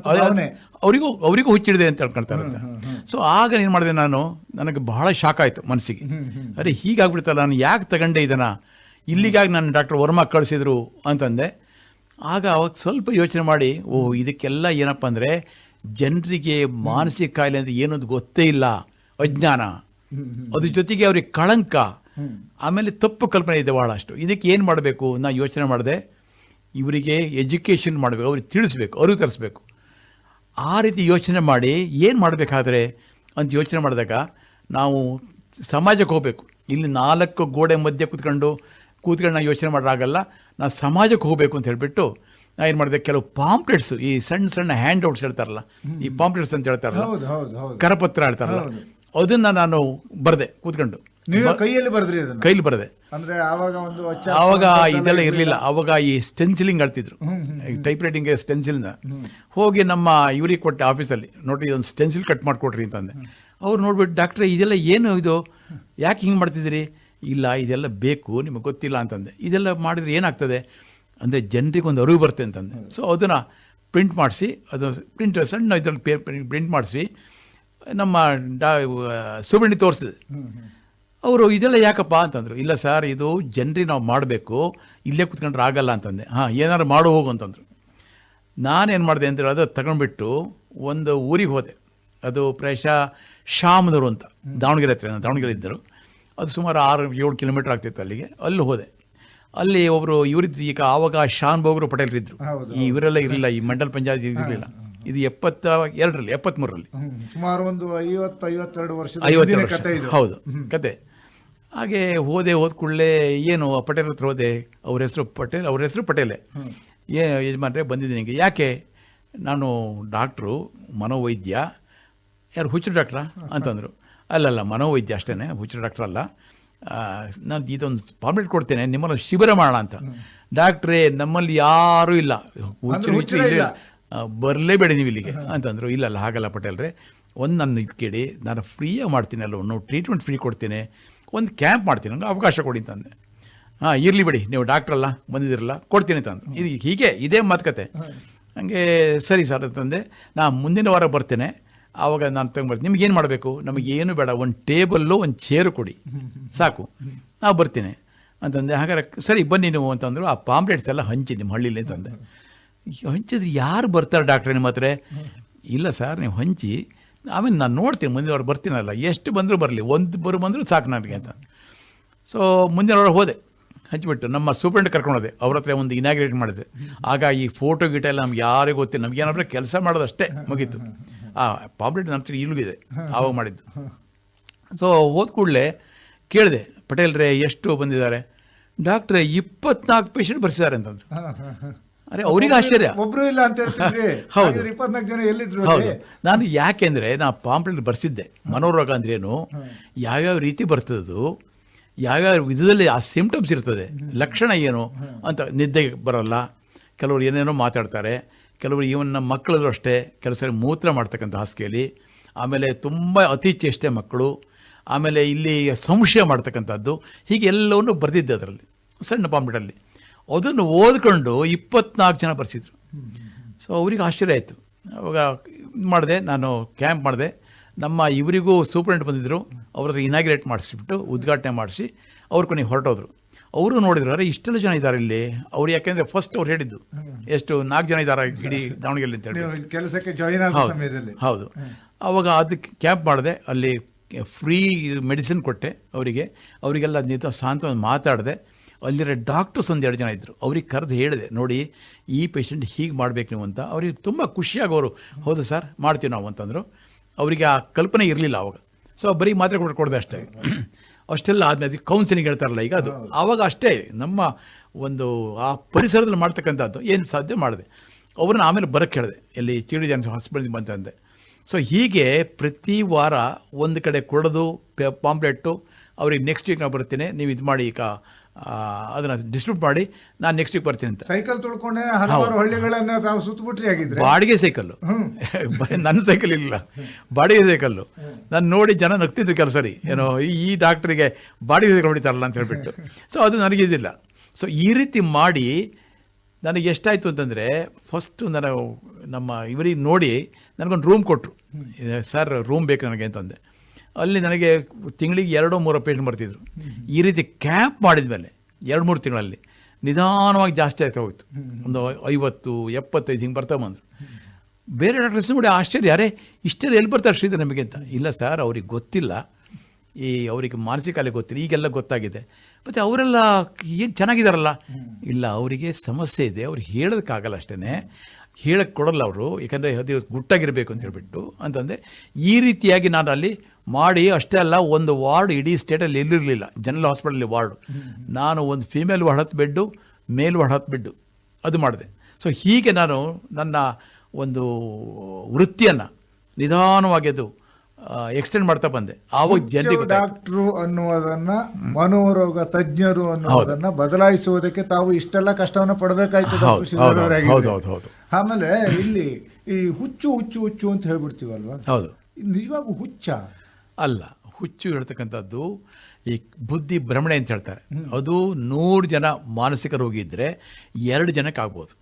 ಭಾವನೆ. ಅವರಿಗೂ ಅವರಿಗೂ ಹುಚ್ಚಿಡಿದೆ ಅಂತ ಹೇಳ್ಕೊಳ್ತಾರೆ ಸೊ ಆಗ ಏನು ಮಾಡಿದೆ ನಾನು ನನಗೆ ಬಹಳ ಶಾಕ್ ಆಯಿತು ಮನಸ್ಸಿಗೆ. ಅರೆ ಹೀಗಾಗ್ಬಿಡ್ತಲ್ಲ ನಾನು ಯಾಕೆ ತಗೊಂಡೆ ಇದನ್ನ? ಇಲ್ಲಿಗಾಗಿ ನಾನು ಡಾಕ್ಟರ್ ವರ್ಮಾ ಕಳಿಸಿದ್ರು ಅಂತಂದೆ. ಆಗ ಅವಾಗ ಸ್ವಲ್ಪ ಯೋಚನೆ ಮಾಡಿ ಓ ಇದಕ್ಕೆಲ್ಲ ಏನಪ್ಪ ಅಂದರೆ ಜನರಿಗೆ ಮಾನಸಿಕ ಕಾಯಿಲೆ ಅಂದರೆ ಏನೊಂದು ಗೊತ್ತೇ ಇಲ್ಲ ಅಜ್ಞಾನ. ಅದ್ರ ಜೊತೆಗೆ ಅವ್ರಿಗೆ ಕಳಂಕ. ಆಮೇಲೆ ತಪ್ಪು ಕಲ್ಪನೆ ಇದೆ ಭಾಳಷ್ಟು ಇದಕ್ಕೆ ಏನು ಮಾಡಬೇಕು? ನಾ ಯೋಚನೆ ಮಾಡಿದೆ ಇವರಿಗೆ ಎಜುಕೇಷನ್ ಮಾಡಬೇಕು ಅವ್ರಿಗೆ ತಿಳಿಸ್ಬೇಕು ಅರಿವು ತರಿಸ್ಬೇಕು. ಆ ರೀತಿ ಯೋಚನೆ ಮಾಡಿ ಏನು ಮಾಡಬೇಕಾದ್ರೆ ಅಂತ ಯೋಚನೆ ಮಾಡಿದಾಗ ನಾವು ಸಮಾಜಕ್ಕೆ ಹೋಗಬೇಕು. ಇಲ್ಲಿ ನಾಲ್ಕು ಗೋಡೆ ಮಧ್ಯೆ ಕೂತ್ಕೊಂಡು ಕೂತ್ಕೊಂಡು ನಾವು ಯೋಚನೆ ಮಾಡೋಕ್ಕಾಗಲ್ಲ ನಾನು ಸಮಾಜಕ್ಕೆ ಹೋಗಬೇಕು ಅಂತ ಹೇಳಿಬಿಟ್ಟು ನಾ ಏನು ಮಾಡಿದೆ? ಕೆಲವು ಪಾಂಪ್ಲೆಟ್ಸ್ ಈ ಸಣ್ಣ ಸಣ್ಣ ಹ್ಯಾಂಡ್ ಔಟ್ಸ್ ಹೇಳ್ತಾರಲ್ಲ ಈ ಪಾಂಪ್ಲೆಟ್ಸ್ ಅಂತ ಹೇಳ್ತಾರಲ್ಲ ಕರಪತ್ರ ಹೇಳ್ತಾರಲ್ಲ ಅದನ್ನು ನಾನು ಬರೆದೆ ಕೂತ್ಕೊಂಡು. ನೀವು ಕೈಯಲ್ಲಿ ಬರೆದ್ರಿ ಕೈಲಿ ಬರೆದೆ. ಅಂದ್ರೆ ಆವಾಗ ಒಂದು ಆವಾಗ ಇದೆಲ್ಲ ಇರಲಿಲ್ಲ. ಆವಾಗ ಈ ಸ್ಟೆನ್ಸಿಲಿಂಗ್ ಆಡ್ತಿದ್ರು ಟೈಪ್ ರೈಟಿಂಗ್ ಸ್ಟೆನ್ಸಿಲ್ನ ಹೋಗಿ ನಮ್ಮ ಇವ್ರಿಗೆ ಕೊಟ್ಟೆ ಆಫೀಸಲ್ಲಿ ನೋಡಿ ಇದೊಂದು ಸ್ಟೆನ್ಸಿಲ್ ಕಟ್ ಮಾಡಿಕೊಡ್ರಿ ಅಂತಂದೆ. ಅವ್ರು ನೋಡ್ಬಿಟ್ಟು ಡಾಕ್ಟ್ರೆ ಇದೆಲ್ಲ ಏನು ಇದು? ಯಾಕೆ ಹಿಂಗೆ ಮಾಡ್ತಿದ್ದೀರಿ? ಇಲ್ಲ, ಇದೆಲ್ಲ ಬೇಕು, ನಿಮಗೆ ಗೊತ್ತಿಲ್ಲ ಅಂತಂದೆ. ಇದೆಲ್ಲ ಮಾಡಿದರೆ ಏನಾಗ್ತದೆ? ಅಂದರೆ ಜನರಿಗೆ ಒಂದು ಅರಿವು ಬರುತ್ತೆ ಅಂತಂದೆ. ಸೊ ಅದನ್ನು ಪ್ರಿಂಟ್ ಮಾಡಿಸಿ, ಅದು ಪ್ರಿಂಟ್ ಸಣ್ಣ ಇದರಲ್ಲಿ ಪೇ ಪ್ರಿಂಟ್ ಮಾಡಿಸಿ, ನಮ್ಮ ಡಾ ಸುಬ್ರಣಿ ತೋರಿಸಿದೆ. ಅವರು ಇದೆಲ್ಲ ಯಾಕಪ್ಪ ಅಂತಂದರು, ಇಲ್ಲ ಸರ್ ಇದು ಜನರಿಗೆ ನಾವು ಮಾಡಬೇಕು, ಇಲ್ಲೇ ಕುತ್ಕೊಂಡ್ರೆ ಆಗಲ್ಲ ಅಂತಂದೆ. ಹಾಂ, ಏನಾದ್ರು ಮಾಡು, ಹೋಗು ಅಂತಂದರು. ನಾನೇನು ಮಾಡಿದೆ ಅಂದರೆ ಅದು ತಗೊಂಡ್ಬಿಟ್ಟು ಒಂದು ಊರಿಗೆ ಹೋದೆ. ಅದು ಪ್ರಾಯಶಃ ಶಾಮನೂರು ಅಂತ, ದಾವಣಗೆರೆ ಹತ್ರ ದಾವಣಗೆರೆ ಇದ್ದರು ಅದು ಸುಮಾರು ಆರು ಏಳು ಕಿಲೋಮೀಟ್ರ್ ಆಗ್ತಿತ್ತು ಅಲ್ಲಿಗೆ. ಅಲ್ಲಿ ಹೋದೆ. ಅಲ್ಲಿ ಒಬ್ಬರು ಇವರಿದ್ರು ಈಗ ಆವಾಗ ಶಾನ್ ಬೋಗ್ರು ಪಟೇಲ್ರಿದ್ದರು ಈ ಇವರೆಲ್ಲ ಇರಲಿಲ್ಲ ಈ ಮಂಡಲ್ ಪಂಚಾಯತ್ ಇರಲಿಲ್ಲ. ಇದು ಎಪ್ಪತ್ತ ಎರಡರಲ್ಲಿ ಎಪ್ಪತ್ತ್ಮೂರರಲ್ಲಿ. ಸುಮಾರು ಒಂದು ಐವತ್ತು ಐವತ್ತೆರಡು ವರ್ಷ. ಕಥೆ ಇದು. ಹೌದು ಕತೆ ಹಾಗೆ ಹೋದೆ ಹೋದ ಕೂಡಲೇ ಏನು ಆ ಪಟೇಲ್ ಹತ್ರ ಹೋದೆ. ಅವ್ರ ಹೆಸರು ಪಟೇಲ್ ಅವ್ರ ಹೆಸರು ಪಟೇಲೆ. ಏ ಯಜಮಾನ್ರೆ ಬಂದಿದ್ದೀನಿ ಯಾಕೆ? ನಾನು ಡಾಕ್ಟ್ರು ಮನೋವೈದ್ಯ. ಯಾರು ಹುಚ್ಚರು ಡಾಕ್ಟ್ರಾ? ಅಂತಂದರು. ಅಲ್ಲಲ್ಲ ಮನೋವೈದ್ಯ ಅಷ್ಟೇ ಹುಚ್ಚು ಡಾಕ್ಟರ್ ಅಲ್ಲ. ನಾನು ಇದೊಂದು ಫಾರ್ಮೇಟ್ ಕೊಡ್ತೇನೆ ನಿಮ್ಮಲ್ಲಿ ಶಿಬಿರ ಮಾಡೋಣ ಅಂತ. ಡಾಕ್ಟ್ರೇ ನಮ್ಮಲ್ಲಿ ಯಾರೂ ಇಲ್ಲ. ಹುಚ್ಚು ಹುಚ್ಚು. ಬರಲೇಬೇಡಿ ನೀವು ಇಲ್ಲಿಗೆ. ಅಂತಂದರು ಇಲ್ಲಲ್ಲ ಹಾಗಲ್ಲ ಪಟೇಲ್ರೆ. ಒಂದು ನನ್ನ ಇದು ಕೇಳಿ ನಾನು ಫ್ರೀಯಾಗಿ ಮಾಡ್ತೀನಿ ಅಲ್ಲ ಒಂದು ಟ್ರೀಟ್ಮೆಂಟ್ ಫ್ರೀ ಕೊಡ್ತೀನಿ. ಒಂದು ಕ್ಯಾಂಪ್ ಮಾಡ್ತೀನಿ ನನಗೆ ಅವಕಾಶ ಕೊಡಿ ಅಂತಂದೆ. ಹಾಂ ಇರಲಿ ಬಿಡಿ ನೀವು ಡಾಕ್ಟ್ರಲ್ಲ ಬಂದಿದ್ದೀರಲ್ಲ ಕೊಡ್ತೀನಿ ಅಂತಂದ್ರು ಇದು ಹೀಗೆ ಇದೇ ಮಾತುಕತೆ. ಹಂಗೆ ಸರಿ ಸರ್ ಅಂತಂದೆ ನಾನು ಮುಂದಿನ ವಾರ ಬರ್ತೇನೆ. ಆವಾಗ ನಾನು ತಗೊಂಡ್ಬರ್ತೀನಿ ನಿಮ್ಗೆ ಏನು ಮಾಡಬೇಕು? ನಮಗೆ ಏನು ಬೇಡ, ಒಂದು ಟೇಬಲ್ಲು, ಒಂದು ಚೇರು ಕೊಡಿ. ಸಾಕು. ನಾವು ಬರ್ತೀನಿ. ಅಂತಂದೆ, ಹಾಗಾದ್ರೆ ಸರಿ, ಬನ್ನಿ ನೀವು ಅಂತಂದರು, ಆ ಪಾಂಪ್ಲೆಟ್ಸ್ ಎಲ್ಲ ಹಂಚಿ ನಿಮ್ಮ ಹಳ್ಳಿಲಿ ಅಂತಂದೆ. ಹಂಚಿದ್ರೆ ಯಾರು ಬರ್ತಾರೆ ಡಾಕ್ಟ್ರೆ ನಿಮ್ಮ ಹತ್ರ? ಇಲ್ಲ ಸರ್, ನೀವು ಹಂಚಿ, ಆಮೇಲೆ ನಾನು ನೋಡ್ತೀನಿ ಮುಂದಿನ ವಾರ ಬರ್ತೀನಲ್ಲ, ಎಷ್ಟು ಬಂದರೂ ಬರಲಿ, ಒಂದು ಬರು ಬಂದರೂ ಸಾಕು ನನಗೆ ಅಂತ. ಸೊ ಮುಂದಿನ ವಾರ ಹೋದೆ, ಹಂಚಿಬಿಟ್ಟು ನಮ್ಮ ಸೂಪ್ರೆಂಟ್ ಕರ್ಕೊಂಡು ಹೋದೆ ಅವ್ರ ಹತ್ರ ಒಂದು ಇನಾಗ್ರೇಟ್ ಮಾಡಿದೆ. ಆಗ ಈ ಫೋಟೋ ಗೀಟೋ ಎಲ್ಲ ನಮ್ಗೆ ಯಾರಿಗೂ ಗೊತ್ತಿಲ್ಲ, ನಮ್ಗೆ ಏನಾದ್ರೆ ಕೆಲಸ ಮಾಡೋದಷ್ಟೇ ಮುಗೀತು. ಆ ಪಾಂಪ್ಲೆಟ್ ನಮ್ಮ ಹತ್ರ ಇಲ್ಲೂ ಇದೆ ಆವಾಗ ಮಾಡಿದ್ದು. ಸೊ ಓದ್ ಕೂಡಲೇ ಕೇಳಿದೆ ಪಟೇಲ್ರೇ ಎಷ್ಟು ಬಂದಿದ್ದಾರೆ? ಡಾಕ್ಟ್ರೆ ಇಪ್ಪತ್ನಾಲ್ಕು ಪೇಷಂಟ್ ಬರ್ಸಿದ್ದಾರೆ ಅಂತಂದ್ರು. ಅರೆ ಅವ್ರಿಗೆ ಆಶ್ಚರ್ಯ. ಒಬ್ರು ಇಲ್ಲ ಅಂತ ಹೌದು. ಇಪ್ಪತ್ನಾಲ್ಕು ಜನ ಎಲ್ಲಿದ್ರು ಹೌದು? ನಾನು ಯಾಕೆಂದರೆ ನಾ ಪಾಂಪ್ಲೆಟ್ ಬರ್ಸಿದ್ದೆ. ಮನೋರೋಗ ಅಂದ್ರೇನು ಯಾವ್ಯಾವ ರೀತಿ ಬರ್ತದದು ಯಾವ್ಯಾವ ವಿಧದಲ್ಲಿ ಆ ಸಿಂಪ್ಟಮ್ಸ್ ಇರ್ತದೆ ಲಕ್ಷಣ ಏನು ಅಂತ ನಿದ್ದೆ ಬರೋಲ್ಲ. ಕೆಲವರು ಏನೇನೋ ಮಾತಾಡ್ತಾರೆ. ಕೆಲವರು ಈವನ್ ನಮ್ಮ ಮಕ್ಕಳಲ್ಲೂ ಅಷ್ಟೇ, ಕೆಲವು ಸರಿ ಮೂತ್ರ ಮಾಡ್ತಕ್ಕಂಥ ಹಾಸಿಗೆಯಲ್ಲಿ, ಆಮೇಲೆ ತುಂಬ ಅತಿ ಚೇಷ್ಟೆ ಮಕ್ಕಳು, ಆಮೇಲೆ ಇಲ್ಲಿ ಸಂಶಯ ಮಾಡ್ತಕ್ಕಂಥದ್ದು, ಹೀಗೆ ಎಲ್ಲವನ್ನು ಬರೆದಿದ್ದೆ ಅದರಲ್ಲಿ, ಸಣ್ಣ ಪಾಂಪ್ಲೆಟಲ್ಲಿ ಅದನ್ನು ಓದ್ಕೊಂಡು ಇಪ್ಪತ್ನಾಲ್ಕು ಜನ ಬರೆಸಿದ್ರು. ಸೊ ಅವ್ರಿಗೆ ಆಶ್ಚರ್ಯ ಆಯಿತು. ಅವಾಗ ಇದು ಮಾಡಿದೆ, ನಾನು ಕ್ಯಾಂಪ್ ಮಾಡಿದೆ. ನಮ್ಮ ಇವರಿಗೂ ಸೂಪರಿಂಟ್ ಬಂದಿದ್ದರು ಅವ್ರ ಹತ್ರ ಇನಾಗ್ರೇಟ್ ಮಾಡಿಸಿಬಿಟ್ಟು, ಉದ್ಘಾಟನೆ ಮಾಡಿಸಿ, ಅವ್ರ ಕೊನೆಗೆ ಹೊರಟೋದ್ರು. ಅವರು ನೋಡಿದ್ರು ಅರೆ ಇಷ್ಟೆಲ್ಲ ಜನ ಇದ್ದಾರೆ ಇಲ್ಲಿ. ಅವ್ರು ಯಾಕೆಂದರೆ ಫಸ್ಟ್ ಅವ್ರು ಹೇಳಿದ್ದು ಎಷ್ಟು ನಾಲ್ಕು ಜನ ಇದ್ದಾರೆ ಇಡೀ ದಾವಣಗೆರೆ ಅಂತ ಹೇಳಿ ಕೆಲಸಕ್ಕೆ ಜಾಯಿನ್ ಸಮಯದಲ್ಲಿ. ಹೌದು. ಅವಾಗ ಅದಕ್ಕೆ ಕ್ಯಾಂಪ್ ಮಾಡಿದೆ ಅಲ್ಲಿ ಫ್ರೀ ಮೆಡಿಸಿನ್ ಕೊಟ್ಟೆ ಅವರಿಗೆ. ಅವರಿಗೆಲ್ಲ ನಿಂತು ಸಾಂತ್ವನ ಮಾತಾಡಿದೆ. ಅಲ್ಲಿರೋ ಡಾಕ್ಟರ್ಸ್ ಒಂದು ಎರಡು ಜನ ಇದ್ದರು ಅವ್ರಿಗೆ ಕರೆದು ಹೇಳಿದೆ ನೋಡಿ ಈ ಪೇಷಂಟ್ ಹೀಗೆ ಮಾಡಬೇಕು ನೀವು ಅಂತ. ಅವ್ರಿಗೆ ತುಂಬ ಖುಷಿಯಾಗೋರು ಅವರು ಹೌದು ಸರ್ ಮಾಡ್ತೀವಿ ನಾವು ಅಂತಂದರು. ಅವರಿಗೆ ಆ ಕಲ್ಪನೆ ಇರಲಿಲ್ಲ ಅವಾಗ. ಸೊ ಬರೀ ಮಾತ್ರೆ ಕೊಟ್ಟು ಕೊಡ್ದೆ ಅಷ್ಟೇ. ಅಷ್ಟೆಲ್ಲ ಆದಮೇಲೆ ಕೌನ್ಸಿಲಿಂಗ್ ಹೇಳ್ತಾರಲ್ಲ ಈಗ ಅದು. ಆವಾಗ ಅಷ್ಟೇ ನಮ್ಮ ಒಂದು ಆ ಪರಿಸರದಲ್ಲಿ ಮಾಡ್ತಕ್ಕಂಥದ್ದು ಏನು ಸಾಧ್ಯ ಮಾಡಿದೆ. ಅವ್ರನ್ನ ಆಮೇಲೆ ಬರೋಕ್ಕೆ ಹೇಳಿದೆ. ಎಲ್ಲಿ ಚೀಡಿ ಜನ ಹಾಸ್ಪಿಟಲ್ಗೆ ಬಂತಂದೆ ಸೊ ಹೀಗೆ ಪ್ರತಿ ವಾರ ಒಂದು ಕಡೆ ಕೊಡೋದು ಪಾಂಪ್ಲೆಟ್ಟು ಅವ್ರಿಗೆ ನೆಕ್ಸ್ಟ್ ವೀಕ್ ನಾನು ಬರ್ತೀನಿ ನೀವು ಇದು ಮಾಡಿ ಈಗ ಅದನ್ನು ಡಿಸ್ಟ್ರಿಬ್ಯೂಟ್ ಮಾಡಿ ನಾನು ನೆಕ್ಸ್ಟ್ ವೀಕ್ ಬರ್ತೀನಿ ಅಂತ. ಸೈಕಲ್ ತುಳ್ಕೊಂಡೆ ಹಲವಾರು ಹಳ್ಳಿಗಳನ್ನು ತಾವು ಸುತ್ತಬಿಟ್ರಿ ಆಗಿದ್ರೆ? ಬಾಡಿಗೆ ಸೈಕಲ್ಲು ಬರೀ ನನ್ನ ಸೈಕಲ್ ಇಲ್ಲ ಬಾಡಿಗೆ ಸೈಕಲ್ಲು ನಾನು ನೋಡಿ ಜನ ನಗ್ತಿದ್ರು ಕೆಲವು ಸರಿ. ಏನೋ ಈ- ಈ ಡಾಕ್ಟ್ರಿಗೆ ಬಾಡಿಗೆ ಸೈಕಲ್ ಹೊಡಿತಾರಲ್ಲ ಅಂತ ಹೇಳ್ಬಿಟ್ಟು. ಸೊ ಅದು ನನಗಿದಿಲ್ಲ ಸೊ ಈ ರೀತಿ ಮಾಡಿ ನನಗೆ ಎಷ್ಟಾಯಿತು ಅಂತಂದರೆ ಫಸ್ಟು ನಾನು ನಮ್ಮ ಇವರಿಗೆ ನೋಡಿ ನನಗೊಂದು ರೂಮ್ ಕೊಟ್ಟರು ಸರ್ ರೂಮ್ ಬೇಕು ನನಗೆ ಅಂತಂದೆ. ಅಲ್ಲಿ ನನಗೆ ತಿಂಗಳಿಗೆ ಎರಡೋ ಮೂರು ಪೇಷಂಟ್ ಬರ್ತಿದ್ರು. ಈ ರೀತಿ ಕ್ಯಾಂಪ್ ಮಾಡಿದ ಮೇಲೆ ಎರಡು ಮೂರು ತಿಂಗಳಲ್ಲಿ ನಿಧಾನವಾಗಿ ಜಾಸ್ತಿ ಆಗ್ತಾ ಹೋಯಿತು ಒಂದು ಐವತ್ತು, ಎಪ್ಪತ್ತೈದು ಹಿಂಗೆ ಬರ್ತಾ ಬಂದರು. ಬೇರೆ ಡಾಕ್ಟರ್ಸ್ ಕೂಡ ಆಶ್ಚರ್ಯ, ಅರೆ, ಇಷ್ಟೆಲ್ಲ ಎಲ್ಲಿ ಬರ್ತಾರೆ ಶ್ರೀಧರ್ ನಮಗೆ ಅಂತ? ಇಲ್ಲ ಸರ್, ಅವ್ರಿಗೆ ಗೊತ್ತಿಲ್ಲ. ಈ ಅವರಿಗೆ ಮಾನಸಿಕ ಅಲ್ಲಿ ಗೊತ್ತಿಲ್ಲ. ಈಗೆಲ್ಲ ಗೊತ್ತಾಗಿದೆ. ಮತ್ತು ಅವರೆಲ್ಲ ಏನು ಚೆನ್ನಾಗಿದ್ದಾರಲ್ಲ ಇಲ್ಲ, ಅವರಿಗೆ ಸಮಸ್ಯೆ ಇದೆ. ಅವ್ರು ಹೇಳೋದಕ್ಕಾಗಲ್ಲ ಅಷ್ಟೇ ಹೇಳಕ್ಕೆ ಕೊಡಲ್ಲ ಅವರು. ಯಾಕಂದರೆ ಅದು ಗುಟ್ಟಾಗಿರಬೇಕು ಅಂತ ಹೇಳಿಬಿಟ್ಟು. ಅಂತಂದರೆ ಈ ರೀತಿಯಾಗಿ ನಾನು ಅಲ್ಲಿ ಮಾಡಿ ಅಷ್ಟೇ ಅಲ್ಲ ಒಂದು ವಾರ್ಡ್ ಇಡೀ ಸ್ಟೇಟಲ್ಲಿ ಎಲ್ಲಿರಲಿಲ್ಲ. General hospital ward. ನಾನು ಒಂದು ಫೀಮೇಲ್ ವಾರ್ಡ್ ಹತ್ತು ಬೆಡ್ಡು ಮೇಲ್ ವಾರ್ಡ್ ಹತ್ತು ಬೆಡ್ಡು. ಅದು ಮಾಡಿದೆ. ಸೊ ಹೀಗೆ ನಾನು ನನ್ನ ಒಂದು ವೃತ್ತಿಯನ್ನು ನಿಧಾನವಾಗಿ ಅದು ಎಕ್ಸ್ಟೆಂಡ್ ಮಾಡ್ತಾ ಬಂದೆ. ಆವಾಗ ಜನರಿಗೆ. ಡಾಕ್ಟ್ರು ಅನ್ನುವುದನ್ನ ಮನೋರೋಗ ತಜ್ಞರು ಅನ್ನುವುದನ್ನ ಬದಲಾಯಿಸುವುದಕ್ಕೆ ತಾವು ಇಷ್ಟೆಲ್ಲ ಕಷ್ಟವನ್ನು ಪಡಬೇಕಾಯ್ತು ಹೌದು, ಹೌದು, ಹೌದು, ಹೌದು, ಹೌದು. ಆಮೇಲೆ ಇಲ್ಲಿ ಈ ಹುಚ್ಚು ಹುಚ್ಚು ಹುಚ್ಚು ಅಂತ ಹೇಳ್ಬಿಡ್ತೀವಲ್ವಾ? ಹೌದು. ನಿಜವಾಗೂ ಹುಚ್ಚ? ಅಲ್ಲ, ಹುಚ್ಚು ಹೇಳ್ತಕ್ಕಂಥದ್ದು ಈ ಬುದ್ಧಿ ಭ್ರಮಣೆ ಅಂತ ಹೇಳ್ತಾರೆ. ಅದು ನೂರು ಜನ ಮಾನಸಿಕ ರೋಗಿ ಇದ್ದರೆ ಎರಡು ಜನಕ್ಕೆ ಆಗ್ಬೋದು.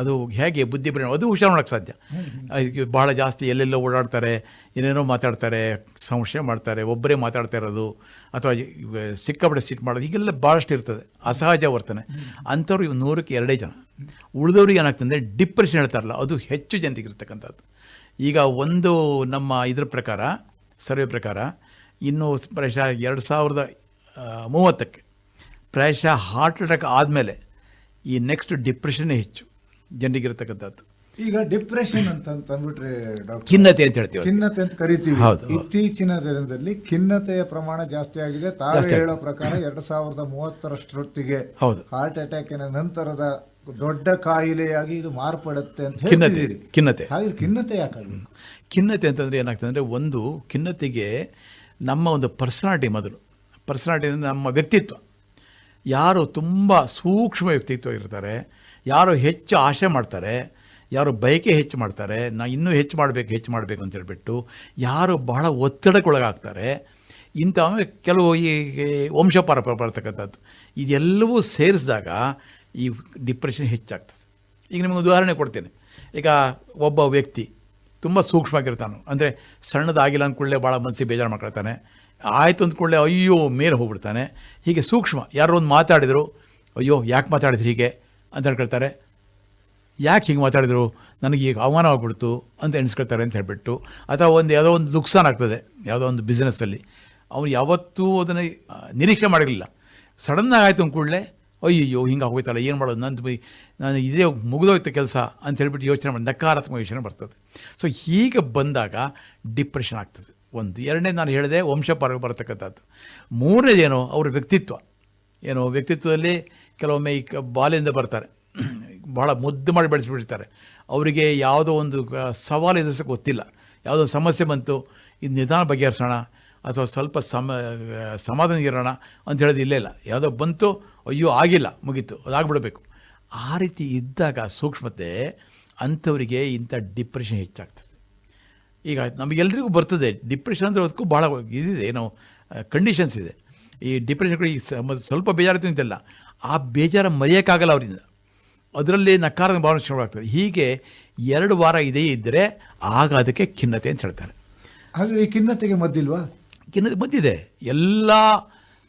ಅದು ಹೇಗೆ ಬುದ್ಧಿ ಭ್ರಮಣೆ, ಅದು ಹುಷಾರು ಮಾಡೋಕ್ಕೆ ಸಾಧ್ಯ. ಅದಕ್ಕೆ ಭಾಳ ಜಾಸ್ತಿ ಎಲ್ಲೆಲ್ಲೋ ಓಡಾಡ್ತಾರೆ, ಏನೇನೋ ಮಾತಾಡ್ತಾರೆ, ಸಂಶಯ ಮಾಡ್ತಾರೆ, ಒಬ್ಬರೇ ಮಾತಾಡ್ತಾ ಇರೋದು, ಅಥವಾ ಸಿಕ್ಕಾಪಟ್ಟೆ ಸಿಟ್ಟು ಮಾಡೋದು, ಹೀಗೆಲ್ಲ ಭಾಳಷ್ಟು ಇರ್ತದೆ. ಅಸಹಜ ವರ್ತನೆ. ಅಂಥವ್ರು ಇವು ನೂರಕ್ಕೆ ಎರಡೇ ಜನ. ಉಳಿದವ್ರಿಗೆ ಅಂದರೆ ಡಿಪ್ರೆಷನ್ ಹೇಳ್ತಾರಲ್ಲ, ಅದು ಹೆಚ್ಚು ಜನರಿಗೆ ಇರ್ತಕ್ಕಂಥದ್ದು. ಈಗ ಒಂದು ನಮ್ಮ ಇದ್ರ ಪ್ರಕಾರ ಸರ್ವೆ ಪ್ರಕಾರ ಇನ್ನು ಪ್ರಾಯಶಃ ಎರಡು ಸಾವಿರದ ಮೂವತ್ತಕ್ಕೆ ಪ್ರಾಯಶಃ ಹಾರ್ಟ್ ಅಟ್ಯಾಕ್ ಆದಮೇಲೆ ಈ ನೆಕ್ಸ್ಟ್ ಡಿಪ್ರೆಷನ್ನೇ ಹೆಚ್ಚು ಜನರಿಗಿರತಕ್ಕಂಥದ್ದು. ಈಗ ಡಿಪ್ರೆಷನ್ ಅಂತ ಅಂದ್ಬಿಟ್ರೆ ಡಾಕ್ಟರ್ ಖಿನ್ನತೆ ಅಂತ ಹೇಳ್ತೀವಿ ಖಿನ್ನತೆ ಅಂತ ಕರಿತೀವಿ. ಹೌದು. ಇತ್ತೀಚಿನ ದಿನದಲ್ಲಿ ಖಿನ್ನತೆಯ ಪ್ರಮಾಣ ಜಾಸ್ತಿ ಆಗಿದೆ. ತಾವು ಹೇಳೋ ಪ್ರಕಾರ ಎರಡು ಸಾವಿರದ ಮೂವತ್ತರಷ್ಟೊತ್ತಿಗೆ ಹೌದು. ಹಾರ್ಟ್ ಅಟ್ಯಾಕಿನ ನಂತರದ ದೊಡ್ಡ ಕಾಯಿಲೆಯಾಗಿ ಇದು ಮಾರ್ಪಡುತ್ತೆ ಅಂತ ಹೇಳ್ತೀವಿ ಹೇಳ್ತಿದ್ದೀರಿ. ಖಿನ್ನತೆ. ಹಾಗೆ ಖಿನ್ನತೆ ಯಾಕಾಗಬೇಕು ಖಿನ್ನತೆ ಅಂತಂದರೆ ಏನಾಗ್ತದೆ ಅಂದರೆ ಒಂದು ಖಿನ್ನತೆಗೆ ನಮ್ಮ ಒಂದು ಪರ್ಸನಾಲಿಟಿ ಮೊದಲು. ಪರ್ಸನಾಲಿಟಿ ಅಂದರೆ ನಮ್ಮ ವ್ಯಕ್ತಿತ್ವ. ಯಾರು ತುಂಬ ಸೂಕ್ಷ್ಮ ವ್ಯಕ್ತಿತ್ವ ಇರ್ತಾರೆ, ಯಾರು ಹೆಚ್ಚು ಆಶೆ ಮಾಡ್ತಾರೆ, ಯಾರು ಬಯಕೆ ಹೆಚ್ಚು ಮಾಡ್ತಾರೆ, ನಾ ಇನ್ನೂ ಹೆಚ್ಚು ಮಾಡಬೇಕು ಹೆಚ್ಚು ಮಾಡಬೇಕು ಅಂತ ಹೇಳಿಬಿಟ್ಟು ಯಾರು ಬಹಳ ಒತ್ತಡಕ್ಕೊಳಗಾಗ್ತಾರೆ. ಇಂಥ ಕೆಲವು ಈ ವಂಶಪಾರ ಬರ್ತಕ್ಕಂಥದ್ದು. ಇದೆಲ್ಲವೂ ಸೇರಿಸಿದಾಗ ಈ ಡಿಪ್ರೆಷನ್ ಹೆಚ್ಚಾಗ್ತದೆ. ಈಗ ನಿಮಗೆ ಉದಾಹರಣೆ ಕೊಡ್ತೇನೆ. ಈಗ ಒಬ್ಬ ವ್ಯಕ್ತಿ ತುಂಬ ಸೂಕ್ಷ್ಮವಾಗಿರ್ತಾನು. ಅಂದರೆ ಸಣ್ಣದಾಗಿಲ್ಲ ಅಂದ್ಕೊಳ್ಳೆ ಭಾಳ ಮನಸ್ಸಿಗೆ ಬೇಜಾರು ಮಾಡ್ಕೊಳ್ತಾನೆ. ಆಯಿತು ಅಂದ್ಕೊಳ್ಳೆ ಅಯ್ಯೋ ಮೇಲೆ ಹೋಗ್ಬಿಡ್ತಾನೆ. ಹೀಗೆ ಸೂಕ್ಷ್ಮ. ಯಾರೋ ಒಂದು ಮಾತಾಡಿದರು, ಅಯ್ಯೋ, ಯಾಕೆ ಮಾತಾಡಿದ್ರು ಹೀಗೆ? ಅಂತ ಹೇಳ್ಕೊಳ್ತಾರೆ. ಯಾಕೆ ಹೀಗೆ ಮಾತಾಡಿದ್ರು? ನನಗೆ ಈಗ ಅವಮಾನ ಆಗ್ಬಿಡ್ತು ಅಂತ ಎಣಿಸ್ಕೊಳ್ತಾರೆ ಅಂತ ಹೇಳಿಬಿಟ್ಟು, ಅಥವಾ ಒಂದು ಯಾವುದೋ ಒಂದು ನುಕ್ಸಾನ್ ಆಗ್ತದೆ, ಯಾವುದೋ ಒಂದು ಬಿಸ್ನೆಸ್ಸಲ್ಲಿ ಅವನು ಯಾವತ್ತೂ ಅದನ್ನು ನಿರೀಕ್ಷೆ ಮಾಡಿರಲಿಲ್ಲ. ಸಡನ್ನಾಗಿ ಆಯಿತು ಅಂದ್ಕೂಡಲೇ ಅಯ್ಯಯ್ಯೋ ಹಿಂಗೆ ಆಗೋಯ್ತಲ್ಲ ಏನು ಮಾಡೋದು? ನಂದು ನಾನು ಇದೇ ಮುಗಿದೋಯ್ತು ಕೆಲಸ ಅಂತ ಹೇಳಿಬಿಟ್ಟು ಯೋಚನೆ ಮಾಡಿ, ನಕಾರಾತ್ಮಕ ಯೋಚನೆ ಬರ್ತದೆ. ಸೊ ಹೀಗೆ ಬಂದಾಗ ಡಿಪ್ರೆಷನ್ ಆಗ್ತದೆ. ಒಂದು. ಎರಡನೇ ನಾನು ಹೇಳಿದೆ ವಂಶಪಾರ ಬರತಕ್ಕಂಥದ್ದು. ಮೂರನೇದೇನೋ? ಅವರ ವ್ಯಕ್ತಿತ್ವ. ಏನೋ, ವ್ಯಕ್ತಿತ್ವದಲ್ಲಿ ಕೆಲವೊಮ್ಮೆ ಈ ಬಾಲ್ಯದಿಂದ ಬರ್ತಾರೆ. ಭಾಳ ಮುದ್ದು ಮಾಡಿ ಬೆಳೆಸ್ಬಿಟ್ಟಿರ್ತಾರೆ. ಅವರಿಗೆ ಯಾವುದೋ ಒಂದು ಸವಾಲು ಎದುರಿಸೋಕೆ ಗೊತ್ತಿಲ್ಲ. ಯಾವುದೋ ಸಮಸ್ಯೆ ಬಂತು ಇದು ನಿಧಾನ ಬಗೆಹರಿಸೋಣ, ಅಥವಾ ಸ್ವಲ್ಪ ಸಮ ಸಮಾಧಾನ ಇರೋಣ ಅಂತ ಹೇಳೋದು ಇಲ್ಲೇ ಇಲ್ಲ. ಯಾವುದೋ ಬಂತು ಅಯ್ಯೋ ಆಗಿಲ್ಲ ಮುಗೀತು ಅದಾಗ್ಬಿಡಬೇಕು. ಆ ರೀತಿ ಇದ್ದಾಗ ಸೂಕ್ಷ್ಮತೆ ಅಂಥವರಿಗೆ ಇಂಥ ಡಿಪ್ರೆಷನ್ ಹೆಚ್ಚಾಗ್ತದೆ. ಈಗ ನಮಗೆಲ್ಲರಿಗೂ ಬರ್ತದೆ ಡಿಪ್ರೆಷನ್ ಅಂದರೆ ಅದಕ್ಕೂ ಭಾಳ ಇದಿದೆ ಏನೋ ಕಂಡೀಷನ್ಸ್ ಇದೆ. ಈ ಡಿಪ್ರೆಷನ್ ಕೂಡ ಸ್ವಲ್ಪ ಬೇಜಾರು ಅಂತೆಲ್ಲ ಆ ಬೇಜಾರ ಮರೆಯೋಕ್ಕಾಗಲ್ಲ ಅವರಿಂದ. ಅದರಲ್ಲಿ ನಕಾರದ ಭಾವನೆ ಶುರುವಾಗ್ತದೆ ಹೀಗೆ ಎರಡು ವಾರ ಇದೇ ಇದ್ದರೆ ಆಗ ಅದಕ್ಕೆ ಖಿನ್ನತೆ ಅಂತ ಹೇಳ್ತಾರೆ. ಆದರೆ ಈ ಖಿನ್ನತೆಗೆ ಮದ್ದಿಲ್ವಾ? ಖಿನ್ನತೆ ಮದ್ದಿದೆ. ಎಲ್ಲ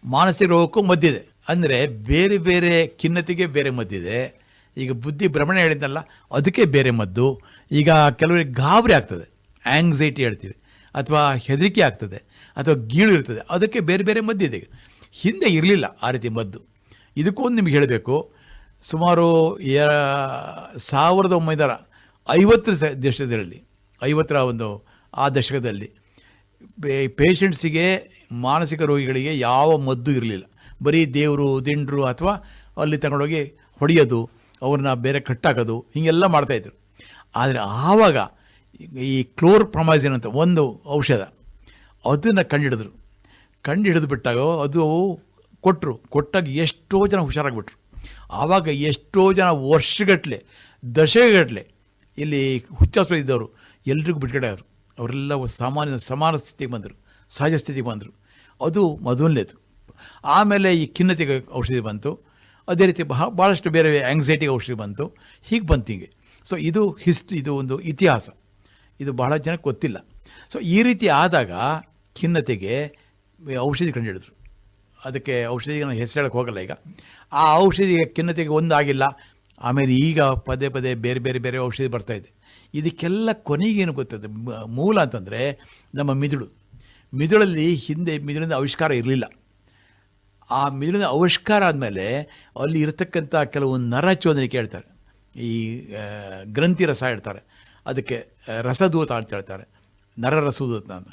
ಮಾನಸಿಕ ರೋಗಕ್ಕೂ ಮದ್ದಿದೆ. ಅಂದರೆ ಬೇರೆ ಬೇರೆ ಖಿನ್ನತೆಗೆ ಬೇರೆ ಮದ್ದಿದೆ ಈಗ ಬುದ್ಧಿ ಭ್ರಮಣೆ ಹೇಳಿದ್ದಲ್ಲ ಅದಕ್ಕೆ ಬೇರೆ ಮದ್ದು. ಈಗ ಕೆಲವರಿಗೆ ಗಾಬರಿ ಆಗ್ತದೆ. ಆ್ಯಂಗ್ಸೈಟಿ ಹೇಳ್ತೀವಿ. ಅಥವಾ ಹೆದರಿಕೆ ಆಗ್ತದೆ. ಅಥವಾ ಗೀಳು ಇರ್ತದೆ. ಅದಕ್ಕೆ ಬೇರೆ ಬೇರೆ ಮದ್ದಿದೆ ಹಿಂದೆ ಇರಲಿಲ್ಲ ಆ ರೀತಿ ಮದ್ದು. ಇದಕ್ಕೂ ಒಂದು ನಿಮ್ಗೆ ಹೇಳಬೇಕು. ಸುಮಾರು ಸಾವಿರದ ಒಂಬೈನೂರ ಐವತ್ತರ ದಶಕದಲ್ಲಿ, ಐವತ್ತರ ಒಂದು, ಆ ದಶಕದಲ್ಲಿ ಪೇಷಂಟ್ಸಿಗೆ ಮಾನಸಿಕ ರೋಗಿಗಳಿಗೆ ಯಾವ ಮದ್ದು ಇರಲಿಲ್ಲ. ಬರೀ ದೇವರು, ದಿಂಡ್ರು ಅಥವಾ ಅಲ್ಲಿ ತಗೊಂಡೋಗಿ ಹೊಡೆಯೋದು, ಅವ್ರನ್ನ ಬೇರೆ ಕಟ್ಟಾಕೋದು, ಹೀಗೆಲ್ಲ ಮಾಡ್ತಾಯಿದ್ರು ಆದರೆ ಆವಾಗ ಈ ಕ್ಲೋರ್ ಪ್ರಮಾಜಿನ್ ಅಂತ ಒಂದು ಔಷಧ, ಅದನ್ನು ಕಂಡುಹಿಡಿದ್ರು ಕಂಡು ಹಿಡಿದು ಬಿಟ್ಟಾಗ ಅದು ಕೊಟ್ಟರು ಕೊಟ್ಟಾಗ ಎಷ್ಟೋ ಜನ ಹುಷಾರಾಗ್ಬಿಟ್ರು. ಆವಾಗ ಎಷ್ಟೋ ಜನ ವರ್ಷಗಟ್ಟಲೆ ದಶಕಗಟ್ಟಲೆ ಇಲ್ಲಿ ಹುಚ್ಚಾಸ್ಪತ್ರೆ ಇದ್ದವರು, ಎಲ್ರಿಗೂ ಬಿಡುಗಡೆ ಆದರು. ಅವರೆಲ್ಲ ಸಾಮಾನ್ಯ, ಸಮಾನ ಸ್ಥಿತಿಗೆ ಬಂದರು, ಸಹಜ ಸ್ಥಿತಿಗೆ ಬಂದರು. ಅದು ಮೊದಲನೇದು. ಆಮೇಲೆ ಈ ಖಿನ್ನತೆಗೆ ಔಷಧಿ ಬಂತು. ಅದೇ ರೀತಿ ಬಹ ಭಾಳಷ್ಟು ಬೇರೆ ಆ್ಯಂಗ್ಸೈಟಿಗೆ ಔಷಧಿ ಬಂತು. ಹೀಗೆ ಬಂತು ಹೀಗೆ. ಸೊ ಇದು ಹಿಸ್ಟ್ರಿ ಇದು ಒಂದು ಇತಿಹಾಸ. ಇದು ಬಹಳ ಜನಕ್ಕೆ ಗೊತ್ತಿಲ್ಲ. ಸೊ ಈ ರೀತಿ ಆದಾಗ ಖಿನ್ನತೆಗೆ ಔಷಧಿ ಕಂಡುಹಿಡಿದ್ರು. ಅದಕ್ಕೆ ಔಷಧಿ ನಾನು ಹೆಸರು ಹೋಗಲ್ಲ ಈಗ. ಆ ಔಷಧಿ ಖಿನ್ನತೆಗೆ ಒಂದಾಗಿಲ್ಲ. ಆಮೇಲೆ ಈಗ ಪದೇ ಪದೇ ಬೇರೆ ಬೇರೆ ಬೇರೆ ಔಷಧಿ ಬರ್ತಾ ಇದೆ. ಇದಕ್ಕೆಲ್ಲ ಕೊನೆಗೇನು ಗೊತ್ತದೆ? ಮೂಲ ಅಂತಂದರೆ ನಮ್ಮ ಮಿದುಳು. ಮಿದುಳಲ್ಲಿ ಹಿಂದೆ, ಮಿದುಳಿಂದ ಆವಿಷ್ಕಾರ ಇರಲಿಲ್ಲ. ಆ ಮೀನಿನ ಆವಿಷ್ಕಾರ ಆದಮೇಲೆ ಅಲ್ಲಿ ಇರತಕ್ಕಂಥ ಕೆಲವು ನರಚೋದನೆ ಕೇಳ್ತಾರೆ. ಈ ಗ್ರಂಥಿ ರಸ ಹೇಳ್ತಾರೆ. ಅದಕ್ಕೆ ರಸದೂತ ಅಂತ ಹೇಳ್ತಾರೆ. ನರರಸದೂತ ಅಂತ.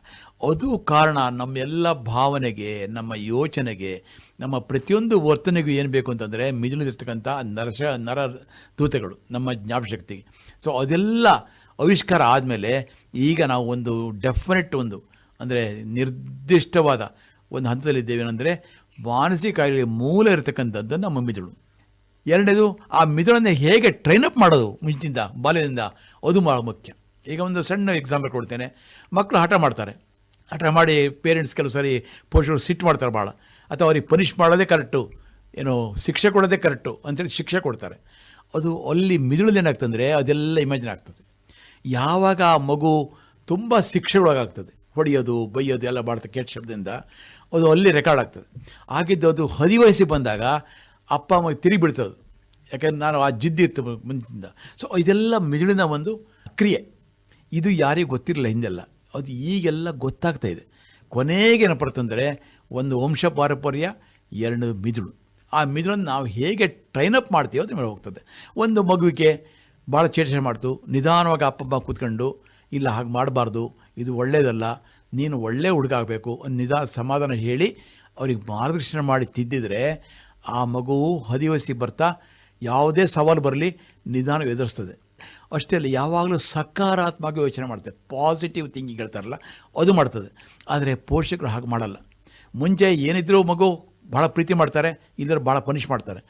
ಅದು ಕಾರಣ ನಮ್ಮೆಲ್ಲ ಭಾವನೆಗೆ, ನಮ್ಮ ಯೋಚನೆಗೆ, ನಮ್ಮ ಪ್ರತಿಯೊಂದು ವರ್ತನೆಗೂ ಏನು ಬೇಕು ಅಂತಂದರೆ ಮಿದುಳಿರ್ತಕ್ಕಂಥ ನರಶ ನರ ದೂತಗಳು, ನಮ್ಮ ಜ್ಞಾಪಶಕ್ತಿಗೆ ಸೊ ಅದೆಲ್ಲ ಆವಿಷ್ಕಾರ ಆದಮೇಲೆ ಈಗ ನಾವು ಒಂದು ಡೆಫಿನೆಟ್ ಒಂದು, ಅಂದರೆ ನಿರ್ದಿಷ್ಟವಾದ ಒಂದು ಹಂತದಲ್ಲಿದ್ದೇವೆ ಏನಂದರೆ ಮಾನಸಿಕ ಕಾಯಿಲೆಗೆ ಮೂಲ ಇರತಕ್ಕಂಥದ್ದು ನಮ್ಮ ಮಿದುಳು. ಎರಡನೇದು, ಆ ಮಿದುಳನ್ನು ಹೇಗೆ ಟ್ರೈನಪ್ ಮಾಡೋದು? ಮುಂಚಿನಿಂದ, ಬಾಲ್ಯದಿಂದ ಅದು ಭಾಳ ಮುಖ್ಯ. ಈಗ ಒಂದು ಸಣ್ಣ ಎಕ್ಸಾಂಪಲ್ ಕೊಡ್ತೇನೆ. ಮಕ್ಕಳು ಹಠ ಮಾಡ್ತಾರೆ. ಹಠ ಮಾಡಿ ಪೇರೆಂಟ್ಸ್ ಕೆಲವು ಸಾರಿ ಪೋಷಕರು ಸಿಟ್ಟು ಮಾಡ್ತಾರೆ ಭಾಳ ಅಥವಾ ಅವ್ರಿಗೆ ಪನಿಷ್ ಮಾಡೋದೇ ಕರೆಕ್ಟು ಏನೋ ಶಿಕ್ಷೆ ಕೊಡೋದೇ ಕರೆಕ್ಟು ಅಂತೇಳಿ ಶಿಕ್ಷೆ ಕೊಡ್ತಾರೆ. ಅದು ಅಲ್ಲಿ ಮಿದುಳಲ್ಲಿ ಏನಾಗ್ತಂದರೆ ಅದೆಲ್ಲ ಇಮ್ಯಾಜಿನ್ ಆಗ್ತದೆ. ಯಾವಾಗ ಆ ಮಗು ತುಂಬ ಶಿಕ್ಷೆಗೊಳಗಾಗ್ತದೆ ಹೊಡೆಯೋದು, ಬೈಯೋದು ಎಲ್ಲ ಮಾಡ್ತಾ ಕೆಟ್ಟ ಶಬ್ದದಿಂದ ಅದು ಅಲ್ಲಿ ರೆಕಾರ್ಡ್ ಆಗ್ತದೆ. ಆಗಿದ್ದು ಅದು ಹದಿವಯಸ್ಸಿಗೆ ಬಂದಾಗ ಅಪ್ಪ, ಅಮ್ಮ ತಿರುಗಿ ಬೀಳ್ತದೆ. ಯಾಕಂದ್ರೆ ನಾನು ಆ ಜಿದ್ದಿ ಇತ್ತು ಮುಂಚಿಂದ ಸೊ ಇದೆಲ್ಲ ಮಿದುಳಿನ ಒಂದು ಕ್ರಿಯೆ. ಇದು ಯಾರಿಗೂ ಗೊತ್ತಿರಲಿಲ್ಲ ಹಿಂದೆಲ್ಲ. ಅದು ಈಗೆಲ್ಲ ಗೊತ್ತಾಗ್ತಾ ಇದೆ. ಕೊನೆಗೇನಪ್ಪ ಅಂತಂದರೆ ಒಂದು ವಂಶ ಪಾರಂಪರ್ಯ, ಎರಡು ಮಿದುಳು. ಆ ಮಿದುಳನ್ನು ನಾವು ಹೇಗೆ ಟ್ರೈನಪ್ ಮಾಡ್ತೀವೋ ಅದ್ರ ಮೇಲೆ ಹೋಗ್ತದೆ. ಒಂದು ಮಗುವಿಗೆ ಭಾಳ ಚೇಟನೆ ಮಾಡ್ತು. ನಿಧಾನವಾಗಿ ಅಪ್ಪ, ಅಮ್ಮ ಕೂತ್ಕೊಂಡು, ಇಲ್ಲ ಹಾಗೆ ಮಾಡಬಾರ್ದು, ಇದು ಒಳ್ಳೆಯದಲ್ಲ ನೀನು ಒಳ್ಳೆ ಹುಡುಗ ಆಗಬೇಕು ನಿಧಾ ಸಮಾಧಾನ ಹೇಳಿ ಅವ್ರಿಗೆ ಮಾರ್ಗದರ್ಶನ ಮಾಡಿ ತಿದ್ದಿದ್ರೆ ಆ ಮಗು ಹದಿವಸಿ ಬರ್ತಾ ಯಾವುದೇ ಸವಾಲು ಬರಲಿ, ನಿಧಾನ ಎದುರಿಸ್ತದೆ. ಅಷ್ಟೇ ಅಲ್ಲ, ಯಾವಾಗಲೂ ಸಕಾರಾತ್ಮಕ ಯೋಚನೆ ಮಾಡ್ತದೆ. ಪಾಸಿಟಿವ್ ಥಿಂಕಿಂಗ್ ಹೇಳ್ತಾರಲ್ಲ, ಅದು ಮಾಡ್ತದೆ. ಆದರೆ ಪೋಷಕರು ಹಾಗೆ ಮಾಡಲ್ಲ. ಮುಂಚೆ ಏನಿದ್ರೂ ಮಗು ಭಾಳ ಪ್ರೀತಿ ಮಾಡ್ತಾರೆ ಇಲ್ಲದ್ರೆ ಭಾಳ ಪನಿಷ್ ಮಾಡ್ತಾರೆ.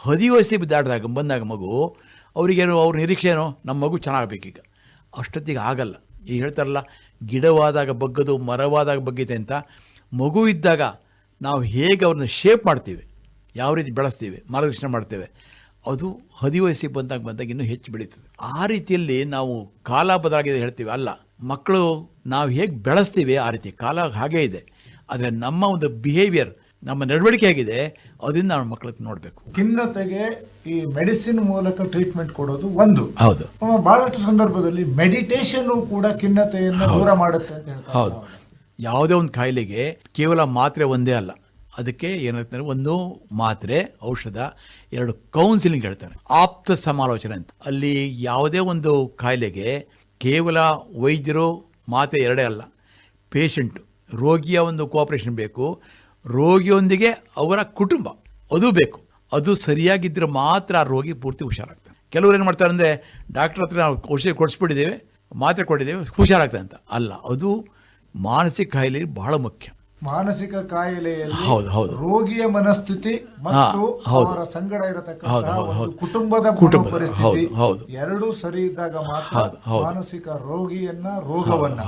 ಹದಿವಸಿ ಬಿದ್ದಾಡಿದಾಗ, ಬಂದಾಗ ಮಗು ಅವರಿಗೇನು, ಅವ್ರ ನಿರೀಕ್ಷೆ ಏನೋ ನಮ್ಮ ಮಗು ಚೆನ್ನಾಗಬೇಕೀಗ ಅಷ್ಟೊತ್ತಿಗೆ ಆಗಲ್ಲ. ಈಗ ಹೇಳ್ತಾರಲ್ಲ ಗಿಡವಾದಾಗ ಬಗ್ಗದು, ಮರವಾದಾಗ ಬಗ್ಗಿದೆ ಅಂತ ಮಗು ಇದ್ದಾಗ ನಾವು ಹೇಗೆ ಅವ್ರನ್ನ ಶೇಪ್ ಮಾಡ್ತೀವಿ, ಯಾವ ರೀತಿ ಬೆಳೆಸ್ತೀವಿ, ಮಾರ್ಗದರ್ಶನ ಮಾಡ್ತೇವೆ, ಅದು ಹದಿವಯಸ್ಸಿಗೆ ಬಂದಾಗ ಬಂದಾಗ ಇನ್ನೂ ಹೆಚ್ಚು ಬೆಳೀತದೆ. ಆ ರೀತಿಯಲ್ಲಿ ನಾವು ಕಾಲ ಬದಲಾಗಿದೆ ಹೇಳ್ತೀವಿ, ಅಲ್ಲ, ಮಕ್ಕಳು ನಾವು ಹೇಗೆ ಬೆಳೆಸ್ತೀವಿ ಆ ರೀತಿ, ಕಾಲ ಹಾಗೇ ಇದೆ. ಆದರೆ ನಮ್ಮ ಒಂದು ಬಿಹೇವಿಯರ್ ನಮ್ಮ ನಡವಳಿಕೆ ಆಗಿದೆ ಅದರಿಂದ ನಾವು ಮಕ್ಕಳಿಗೆ ನೋಡಬೇಕು. ಖಿನ್ನತೆಗೆ ಈ ಮೆಡಿಸಿನ್ ಮೂಲಕ ಟ್ರೀಟ್ಮೆಂಟ್ ಕೊಡೋದು ಒಂದು. ಹೌದು. ಬಹಳಷ್ಟು ಸಂದರ್ಭದಲ್ಲಿ ಮೆಡಿಟೇಷನ್ ಕೂಡ ಖಿನ್ನತೆಯನ್ನು ದೂರ ಮಾಡುತ್ತೆ ಅಂತ ಹೇಳ್ತಾರೆ. ಹೌದು. ಯಾವುದೇ ಒಂದು ಕಾಯಿಲೆಗೆ ಕೇವಲ ಮಾತ್ರೆ ಒಂದೇ ಅಲ್ಲ. ಅದಕ್ಕೆ ಏನಾಗ್ತಾರೆ ಒಂದು ಮಾತ್ರೆ ಔಷಧ ಎರಡು ಕೌನ್ಸಿಲಿಂಗ್ ಹೇಳ್ತಾರೆ. ಆಪ್ತ ಸಮಾಲೋಚನೆ ಅಂತ. ಅಲ್ಲಿ ಯಾವುದೇ ಒಂದು ಕಾಯಿಲೆಗೆ ಕೇವಲ ವೈದ್ಯರು ಮಾತ್ರೆ ಎರಡೇ ಅಲ್ಲ. ಪೇಷಂಟ್ ರೋಗಿಯ ಒಂದು ಕೋಆಪರೇಷನ್ ಬೇಕು. ರೋಗಿಯೊಂದಿಗೆ ಅವರ ಕುಟುಂಬ ಅದು ಬೇಕು ಅದು ಸರಿಯಾಗಿದ್ದರೆ ಮಾತ್ರ ಆ ರೋಗಿ ಪೂರ್ತಿ ಹುಷಾರಾಗ್ತಾನೆ ಕೆಲವರು ಏನು ಮಾಡ್ತಾರೆ ಅಂದರೆ ಡಾಕ್ಟರ್ ಹತ್ರ ನಾವು ಔಷಧಿ ಕೊಡಿಸ್ಬಿಟ್ಟಿದ್ದೇವೆ ಮಾತ್ರೆ ಕೊಟ್ಟಿದ್ದೇವೆ ಹುಷಾರಾಗ್ತದೆ ಅಂತ ಅಲ್ಲ ಅದು ಮಾನಸಿಕ ಕಾಯಿಲೆ ಬಹಳ ಮುಖ್ಯ ಮಾನಸಿಕ ಕಾಯಿಲೆಯಲ್ಲಿ ಹೌದು, ಹೌದು. ರೋಗಿಯ ಮನಸ್ಥಿತಿ ಮತ್ತು ಅವರ ಸಂಗಡ ಇರತಕ್ಕಂತಹ. ಕುಟುಂಬದ ಕುಟುಂಬ ಪರಿಸ್ಥಿತಿ ಹೌದು. ಎರಡೂ ಸರಿ ಇದ್ದಾಗ ಮಾತ್ರ. ಮಾನಸಿಕ ರೋಗಿಯನ್ನ ರೋಗವನ್ನ.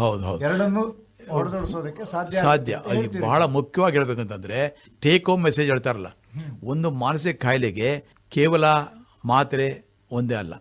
ಎರಡನ್ನು ಹೊಡೆದೋಡಿಸೋದಕ್ಕೆ ಸಾಧ್ಯ ಸಾಧ್ಯ. ಅದು ಬಹಳ ಮುಖ್ಯವಾಗಿ ಹೇಳ್ಬೇಕಂತಂದ್ರೆ ಟೇಕ್ ಹೋಮ್ ಮೆಸೇಜ್ ಹೇಳ್ತಾರಲ್ಲ ಒಂದು ಮಾನಸಿಕ ಕಾಯಿಲೆಗೆ ಕೇವಲ ಮಾತ್ರೆ ಒಂದೇ ಅಲ್ಲ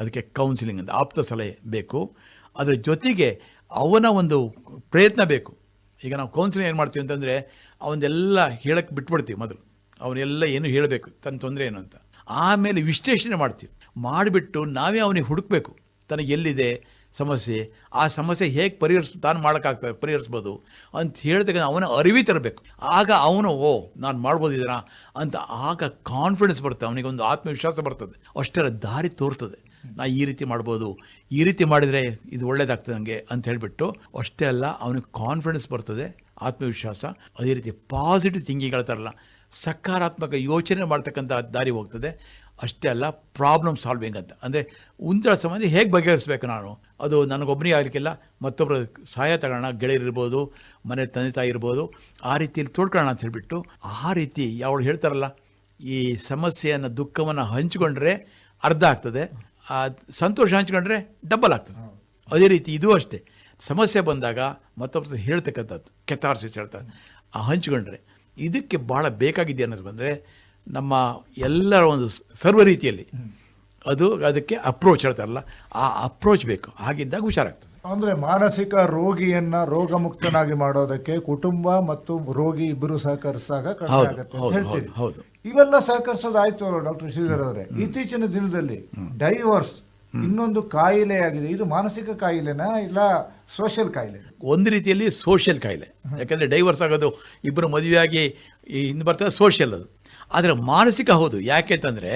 ಅದಕ್ಕೆ ಕೌನ್ಸಿಲಿಂಗ್ ಅಂತ ಆಪ್ತ ಸಲಹೆ ಬೇಕು. ಅದರ ಜೊತೆಗೆ ಅವನ ಒಂದು ಪ್ರಯತ್ನ ಬೇಕು. ಈಗ ನಾವು ಕೌನ್ಸಿಲಿಂಗ್ ಏನು ಮಾಡ್ತೀವಿ ಅಂತಂದರೆ ಅವನ್ನೆಲ್ಲ ಹೇಳಕ್ಕೆ ಬಿಟ್ಬಿಡ್ತೀವಿ ಮೊದಲು. ಅವನ್ನೆಲ್ಲ ಏನು ಹೇಳಬೇಕು ತನ್ನ ತೊಂದರೆ ಏನು ಅಂತ. ಆಮೇಲೆ ವಿಶ್ಲೇಷಣೆ ಮಾಡ್ತೀವಿ. ಮಾಡಿಬಿಟ್ಟು ನಾವೇ ಅವನಿಗೆ ಹುಡುಕ್ಬೇಕು ತನಗೆ ಎಲ್ಲಿದೆ ಸಮಸ್ಯೆ, ಆ ಸಮಸ್ಯೆ ಹೇಗೆ ಪರಿಹರಿಸ್, ತಾನು ಮಾಡೋಕ್ಕಾಗ್ತದೆ, ಪರಿಹರಿಸ್ಬೋದು ಅಂತ ಹೇಳ್ತಕ್ಕ ಅವನ ಅರಿವಿ ತರಬೇಕು. ಆಗ ಅವನು, ಓ, ನಾನು ಮಾಡ್ಬೋದು ಇದನ್ನ ಅಂತ ಆಗ ಕಾನ್ಫಿಡೆನ್ಸ್ ಬರುತ್ತೆ, ಅವನಿಗೆ ಒಂದು ಆತ್ಮವಿಶ್ವಾಸ ಬರ್ತದೆ. ಅಷ್ಟರ ದಾರಿ ತೋರ್ತದೆ. ನಾ ಈ ರೀತಿ ಮಾಡ್ಬೋದು, ಈ ರೀತಿ ಮಾಡಿದರೆ ಇದು ಒಳ್ಳೇದಾಗ್ತದೆ ನನಗೆ ಅಂತ ಹೇಳಿಬಿಟ್ಟು ಅಷ್ಟೇ ಅಲ್ಲ, ಅವನಿಗೆ ಕಾನ್ಫಿಡೆನ್ಸ್ ಬರ್ತದೆ, ಆತ್ಮವಿಶ್ವಾಸ, ಅದೇ ರೀತಿ ಪಾಸಿಟಿವ್ ಥಿಂಕಿಂಗ್ ಹೇಳ್ತಾರಲ್ಲ ಸಕಾರಾತ್ಮಕ ಯೋಚನೆ ಮಾಡ್ತಕ್ಕಂಥ ದಾರಿ ಹೋಗ್ತದೆ. ಅಷ್ಟೇ ಅಲ್ಲ ಪ್ರಾಬ್ಲಮ್ ಸಾಲ್ವಿಂಗ್ ಅಂತ. ಅಂದರೆ ಉಂಜಳ ಸಮಯ ಹೇಗೆ ಬಗೆಹರಿಸ್ಬೇಕು ನಾನು? ಅದು ನನಗೊಬ್ಬನೇ ಆಗಲಿಕ್ಕಿಲ್ಲ. ಮತ್ತೊಬ್ಬರ ಸಹಾಯ ತಗೋಣ ಗೆಳೆಯರಿರ್ಬೋದು ಮನೆ ತಂದೆ ತಾಯಿ ಇರ್ಬೋದು, ಆ ರೀತಿಯಲ್ಲಿ ತೋಡ್ಕೊಳ್ಳೋಣ ಅಂತ ಹೇಳಿಬಿಟ್ಟು, ಆ ರೀತಿ ಅವಳು ಹೇಳ್ತಾರಲ್ಲ, ಈ ಸಮಸ್ಯೆಯನ್ನು, ದುಃಖವನ್ನು ಹಂಚಿಕೊಂಡ್ರೆ ಅರ್ಧ ಆಗ್ತದೆ. ಆ ಸಂತೋಷ ಹಂಚ್ಕೊಂಡ್ರೆ ಡಬ್ಬಲ್ ಆಗ್ತದೆ. ಅದೇ ರೀತಿ ಇದು ಅಷ್ಟೇ. ಸಮಸ್ಯೆ ಬಂದಾಗ ಮತ್ತೊಬ್ಬರು ಹೇಳ್ತಕ್ಕಂಥದ್ದು ಕೆತಾರ್ಸಿಸ್ ಹೇಳ್ತಾರೆ. ಆ ಹಂಚಿಕೊಂಡ್ರೆ ಇದಕ್ಕೆ ಭಾಳ ಬೇಕಾಗಿದೆ ಅನ್ನೋದು ಬಂದರೆ, ನಮ್ಮ ಎಲ್ಲರ ಒಂದು ಸರ್ವ ರೀತಿಯಲ್ಲಿ ಅದು ಅದಕ್ಕೆ ಅಪ್ರೋಚ್ ಹೇಳ್ತಾರಲ್ಲ ಆ ಅಪ್ರೋಚ್ ಬೇಕು. ಹಾಗಿದ್ದಾಗ ಹುಷಾರಾಗ್ತದೆ. ಅಂದ್ರೆ ಮಾನಸಿಕ ರೋಗಿಯನ್ನ ರೋಗಮುಕ್ತನಾಗಿ ಮಾಡೋದಕ್ಕೆ ಕುಟುಂಬ ಮತ್ತು ರೋಗಿ ಇಬ್ಬರು ಸಹಕರಿಸಿದಾಗ ಕಡಿಮೆ ಹೌದು, ಆಗುತ್ತೆ ಅಂತ ಹೌದು, ಹೇಳ್ತೀರಿ ಹೌದು, ಹೌದು. ಇವೆಲ್ಲ ಸಹಕರಿಸೋದಾಯ್ತು ಡಾಕ್ಟರ್ ಶ್ರೀಧರ್ ಅವರೇ. ಇತ್ತೀಚಿನ ದಿನದಲ್ಲಿ ಡೈವರ್ಸ್ ಇನ್ನೊಂದು ಕಾಯಿಲೆಯಾಗಿದೆ. ಇದು ಮಾನಸಿಕ ಕಾಯಿಲೆನಾ ಇಲ್ಲ ಸೋಷಿಯಲ್ ಕಾಯಿಲೆ? ಒಂದು ರೀತಿಯಲ್ಲಿ ಸೋಷಿಯಲ್ ಕಾಯಿಲೆ. ಯಾಕಂದರೆ ಡೈವರ್ಸ್ ಆಗೋದು ಇಬ್ಬರು ಮದುವೆಯಾಗಿ ಹಿಂದೆ ಇನ್ನು ಬರ್ತದೆ ಸೋಷಿಯಲ್ ಅದು. ಆದರೆ ಮಾನಸಿಕ ಹೌದು. ಯಾಕೆ ಅಂತಂದರೆ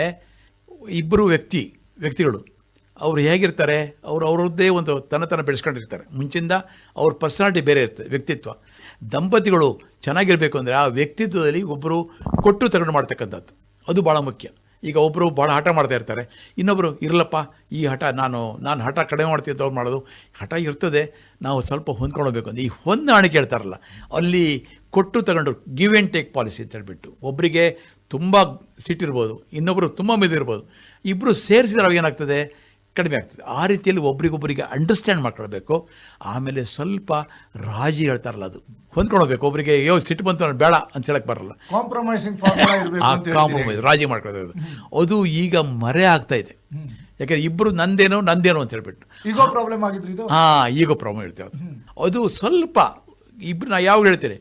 ಇಬ್ಬರು ವ್ಯಕ್ತಿ, ವ್ಯಕ್ತಿಗಳು, ಅವರು ಹೇಗಿರ್ತಾರೆ, ಅವರು ಅವರದ್ದೇ ಒಂದು ತನತನ ಬೆಳೆಸ್ಕೊಂಡಿರ್ತಾರೆ. ಮುಂಚಿಂದ ಅವ್ರ ಪರ್ಸನಾಲಿಟಿ ಬೇರೆ ಇರ್ತದೆ ವ್ಯಕ್ತಿತ್ವ. ದಂಪತಿಗಳು ಚೆನ್ನಾಗಿರಬೇಕು ಅಂದರೆ ಆ ವ್ಯಕ್ತಿತ್ವದಲ್ಲಿ ಒಬ್ಬರು ಕೊಟ್ಟು ತಗೊಂಡು ಮಾಡ್ತಕ್ಕಂಥದ್ದು. ಅದು ಭಾಳ ಮುಖ್ಯ. ಈಗ ಒಬ್ಬರು ಭಾಳ ಹಠ ಮಾಡ್ತಾ ಇರ್ತಾರೆ. ಇನ್ನೊಬ್ಬರು ಇರಲಪ್ಪ, ಈ ಹಠ ನಾನು ನಾನು ಹಠ ಕಡಿಮೆ ಮಾಡ್ತೀನಿ ಅಂತ ಅವ್ರು ಮಾಡೋದು. ಹಠ ಇರ್ತದೆ, ನಾವು ಸ್ವಲ್ಪ ಹೊಂದ್ಕೊಳ್ಬೇಕು ಅಂತ. ಈ ಹೊಂದಾಣಿಕೆ ಹೇಳ್ತಾರಲ್ಲ, ಅಲ್ಲಿ ಕೊಟ್ಟು ತಗೊಂಡು ಗಿವ್ ಆ್ಯಂಡ್ ಟೇಕ್ ಪಾಲಿಸಿ ಅಂತ ಹೇಳ್ಬಿಟ್ಟು. ಒಬ್ಬರಿಗೆ ತುಂಬ ಸಿಟ್ಟಿರ್ಬೋದು ಇನ್ನೊಬ್ಬರು ತುಂಬ ಮೆದಿರ್ಬೋದು ಇಬ್ಬರು ಸೇರಿಸಿದ್ರೆ ಅವಾಗ ಏನಾಗ್ತದೆ? ಕಡಿಮೆ ಆಗ್ತದೆ. ಆ ರೀತಿಯಲ್ಲಿ ಒಬ್ರಿಗೊಬ್ಬರಿಗೆ ಅಂಡರ್ಸ್ಟ್ಯಾಂಡ್ ಮಾಡ್ಕೊಳ್ಬೇಕು. ಆಮೇಲೆ ಸ್ವಲ್ಪ ರಾಜಿ ಹೇಳ್ತಾರಲ್ಲ ಅದು ಹೊಂದ್ಕೊಳ್ಬೇಕು. ಒಬ್ಬರಿಗೆ ಯೋ ಸಿಟ್ಟು ಬಂತು ನಾನು ಬೇಡ ಅಂತ ಹೇಳಕ್ಕೆ ಬರಲ್ಲ. ಕಾಂಪ್ರಮೈಸಿಂಗ್ ಆ ಕಾಂಪ್ರಮೈಸ್ ರಾಜಿ ಮಾಡ್ಕೊಳ್ತದೆ ಅದು ಈಗ ಮರೆ ಆಗ್ತಾ ಇದೆ. ಯಾಕಂದ್ರೆ ಇಬ್ಬರು ನಂದೇನೋ ನಂದೇನೋ ಅಂತ ಹೇಳ್ಬಿಟ್ಟು. ಈಗ ಪ್ರಾಬ್ಲಮ್ ಆಗಿದ್ರು ಹಾಂ ಹಾ ಈಗ ಪ್ರಾಬ್ಲಮ್ ಹೇಳ್ತೇವೆ ಅದು. ಅದು ಸ್ವಲ್ಪ ಇಬ್ರು ನಾ ಯಾವಾಗ ಹೇಳ್ತೇನೆ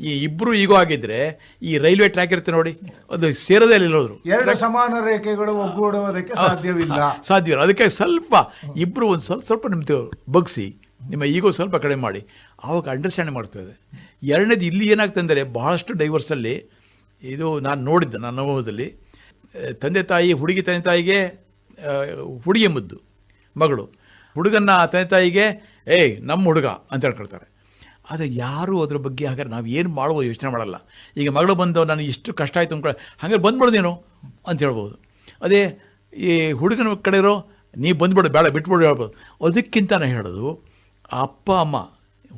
ಈ ಇಬ್ಬರು ಈಗೋ ಆಗಿದ್ರೆ ಈ ರೈಲ್ವೆ ಟ್ರ್ಯಾಕ್ ಇರುತ್ತೆ ನೋಡಿ ಅದು ಸೇರದೇ ಇಲ್ಲೋದ್ರು ಎರಡು ಸಮಾನ ರೇಖೆಗಳು ಒಗ್ಗೂಡುವುದಕ್ಕೆ ಸಾಧ್ಯವಿಲ್ಲ. ಸಾಧ್ಯವಿಲ್ಲ. ಅದಕ್ಕೆ ಸ್ವಲ್ಪ ಇಬ್ಬರು ಒಂದು ಸ್ವಲ್ಪ ಸ್ವಲ್ಪ ನಿಮ್ದು ಬಗ್ಸಿ ನಿಮ್ಮ ಈಗೋ ಸ್ವಲ್ಪ ಕಡಿಮೆ ಮಾಡಿ. ಆವಾಗ ಅಂಡರ್ಸ್ಟ್ಯಾಂಡ್ ಮಾಡ್ತದೆ ಎರಡನೇದು ಇಲ್ಲಿ ಏನಾಗ್ತಂದರೆ ಬಹಳಷ್ಟು ಡೈವರ್ಸಲ್ಲಿ ಇದು ನಾನು ನೋಡಿದ್ದೆ ನನ್ನ ಅನುಭವದಲ್ಲಿ. ತಂದೆ ತಾಯಿ ಹುಡುಗಿ ತಂದೆ ತಾಯಿಗೆ ಹುಡುಗಿ ಮುದ್ದು ಮಗಳು. ಹುಡುಗನ ತಂದೆ ತಾಯಿಗೆ ಏಯ್ ನಮ್ಮ ಹುಡುಗ ಅಂತ ಹೇಳ್ಕೊಳ್ತಾರೆ ಆದರೆ ಯಾರೂ ಅದ್ರ ಬಗ್ಗೆ ಹಾಗಾದ್ರೆ ನಾವು ಏನು ಮಾಡ್ಬೋದು ಯೋಚನೆ ಮಾಡಲ್ಲ. ಈಗ ಮಗಳು ಬಂದು ನನಗೆ ಇಷ್ಟು ಕಷ್ಟ ಆಯಿತು ಅಂದ್ಕೊಳ್ಳಿ ಹಾಗಾದ್ರೆ ಬಂದ್ಬಿಡ್ದೇನೋ ಅಂತ ಹೇಳ್ಬೋದು. ಅದೇ ಈ ಹುಡುಗನ ಕಡೆಯೋ ನೀವು ಬಂದ್ಬಿಡು, ಬೇಡ, ಬಿಟ್ಬಿಡು ಹೇಳ್ಬೋದು. ಅದಕ್ಕಿಂತ ನಾನು ಹೇಳೋದು, ಅಪ್ಪ, ಅಮ್ಮ,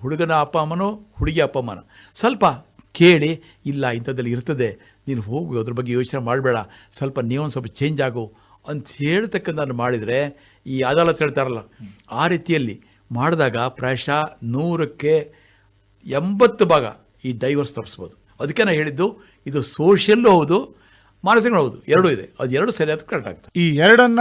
ಹುಡುಗನ ಅಪ್ಪ, ಅಮ್ಮನೋ, ಹುಡುಗಿ ಅಪ್ಪ, ಅಮ್ಮನ, ಸ್ವಲ್ಪ ಕೇಳಿ, ಇಲ್ಲ, ಇಂಥದ್ದಲ್ಲಿ ಇರ್ತದೆ, ನೀನು ಹೋಗು, ಅದ್ರ ಬಗ್ಗೆ ಯೋಚನೆ ಮಾಡಬೇಡ, ಸ್ವಲ್ಪ ನೀವೊಂದು ಸ್ವಲ್ಪ ಚೇಂಜ್ ಆಗು ಅಂತ ಹೇಳ್ತಕ್ಕಂಥ ಮಾಡಿದರೆ, ಈ ಅದಾಲತ್ ಹೇಳ್ತಾರಲ್ಲ, ಆ ರೀತಿಯಲ್ಲಿ ಮಾಡಿದಾಗ ಪ್ರಾಯಶಃ ನೂರಕ್ಕೆ ಎಂಬತ್ತು ಭಾಗ ಈ ಡೈವರ್ಸ್ ತಪ್ಪಿಸ್ಬೋದು ಅದಕ್ಕೆ ನಾನು ಹೇಳಿದ್ದು, ಇದು ಸೋಷಿಯಲ್ಲೂ ಹೌದು ಮಾನಸಿಕ ಹೌದು, ಎರಡೂ ಇದೆ. ಅದು ಎರಡು ಸರಿಯಾದ ಕರೆಕ್ಟ್ ಆಗ್ತದೆ. ಈ ಎರಡನ್ನ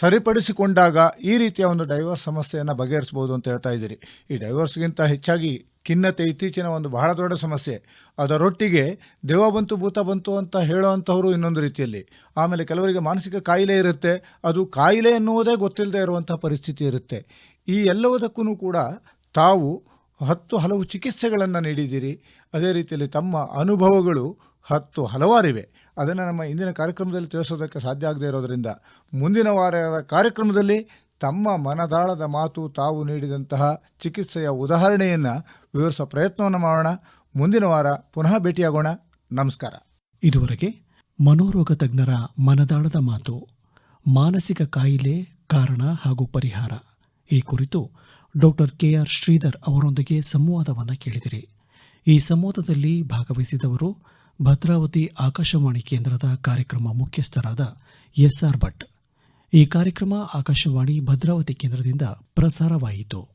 ಸರಿಪಡಿಸಿಕೊಂಡಾಗ ಈ ರೀತಿಯ ಒಂದು ಡೈವರ್ಸ್ ಸಮಸ್ಯೆಯನ್ನು ಬಗೆಹರಿಸಬಹುದು ಅಂತ ಹೇಳ್ತಾ ಇದ್ದೀರಿ. ಈ ಡೈವರ್ಸ್ಗಿಂತ ಹೆಚ್ಚಾಗಿ ಖಿನ್ನತೆ ಇತ್ತೀಚಿನ ಒಂದು ಬಹಳ ದೊಡ್ಡ ಸಮಸ್ಯೆ. ಅದರೊಟ್ಟಿಗೆ ದೇವ ಬಂತು, ಭೂತ ಬಂತು ಅಂತ ಹೇಳೋವಂಥವ್ರು ಇನ್ನೊಂದು ರೀತಿಯಲ್ಲಿ. ಆಮೇಲೆ ಕೆಲವರಿಗೆ ಮಾನಸಿಕ ಕಾಯಿಲೆ ಇರುತ್ತೆ. ಅದು ಕಾಯಿಲೆ ಎನ್ನುವುದೇ ಗೊತ್ತಿಲ್ಲದೆ ಇರುವಂಥ ಪರಿಸ್ಥಿತಿ ಇರುತ್ತೆ. ಈ ಎಲ್ಲವುದಕ್ಕೂ ಕೂಡ ತಾವು ಹತ್ತು ಹಲವು ಚಿಕಿತ್ಸೆಗಳನ್ನು ನೀಡಿದ್ದೀರಿ. ಅದೇ ರೀತಿಯಲ್ಲಿ ತಮ್ಮ ಅನುಭವಗಳು ಹತ್ತು ಹಲವಾರಿವೆ. ಅದನ್ನು ನಮ್ಮ ಇಂದಿನ ಕಾರ್ಯಕ್ರಮದಲ್ಲಿ ತಿಳಿಸೋದಕ್ಕೆ ಸಾಧ್ಯ ಆಗದೇ ಇರೋದರಿಂದ ಮುಂದಿನ ವಾರದ ಕಾರ್ಯಕ್ರಮದಲ್ಲಿ ತಮ್ಮ ಮನದಾಳದ ಮಾತು ತಾವು ನೀಡಿದಂತಹ ಚಿಕಿತ್ಸೆಯ ಉದಾಹರಣೆಯನ್ನು ವಿವರಿಸೋ ಪ್ರಯತ್ನವನ್ನು ಮಾಡೋಣ. ಮುಂದಿನ ವಾರ ಪುನಃ ಭೇಟಿಯಾಗೋಣ. ನಮಸ್ಕಾರ. ಇದುವರೆಗೆ ಮನೋರೋಗ ತಜ್ಞರ ಮನದಾಳದ ಮಾತು, ಮಾನಸಿಕ ಕಾಯಿಲೆ ಕಾರಣ ಹಾಗೂ ಪರಿಹಾರ. ಈ ಕುರಿತು ಡಾಕ್ಟರ್ ಕೆ ಆರ್ ಶ್ರೀಧರ್ ಅವರೊಂದಿಗೆ ಸಂವಾದವನ್ನು ಕೇಳಿದಿರಿ. ಈ ಸಂವಾದದಲ್ಲಿ ಭಾಗವಹಿಸಿದವರು ಭದ್ರಾವತಿ ಆಕಾಶವಾಣಿ ಕೇಂದ್ರದ ಕಾರ್ಯಕ್ರಮ ಮುಖ್ಯಸ್ಥರಾದ ಎಸ್ ಆರ್ ಭಟ್. ಈ ಕಾರ್ಯಕ್ರಮ ಆಕಾಶವಾಣಿ ಭದ್ರಾವತಿ ಕೇಂದ್ರದಿಂದ ಪ್ರಸಾರವಾಯಿತು.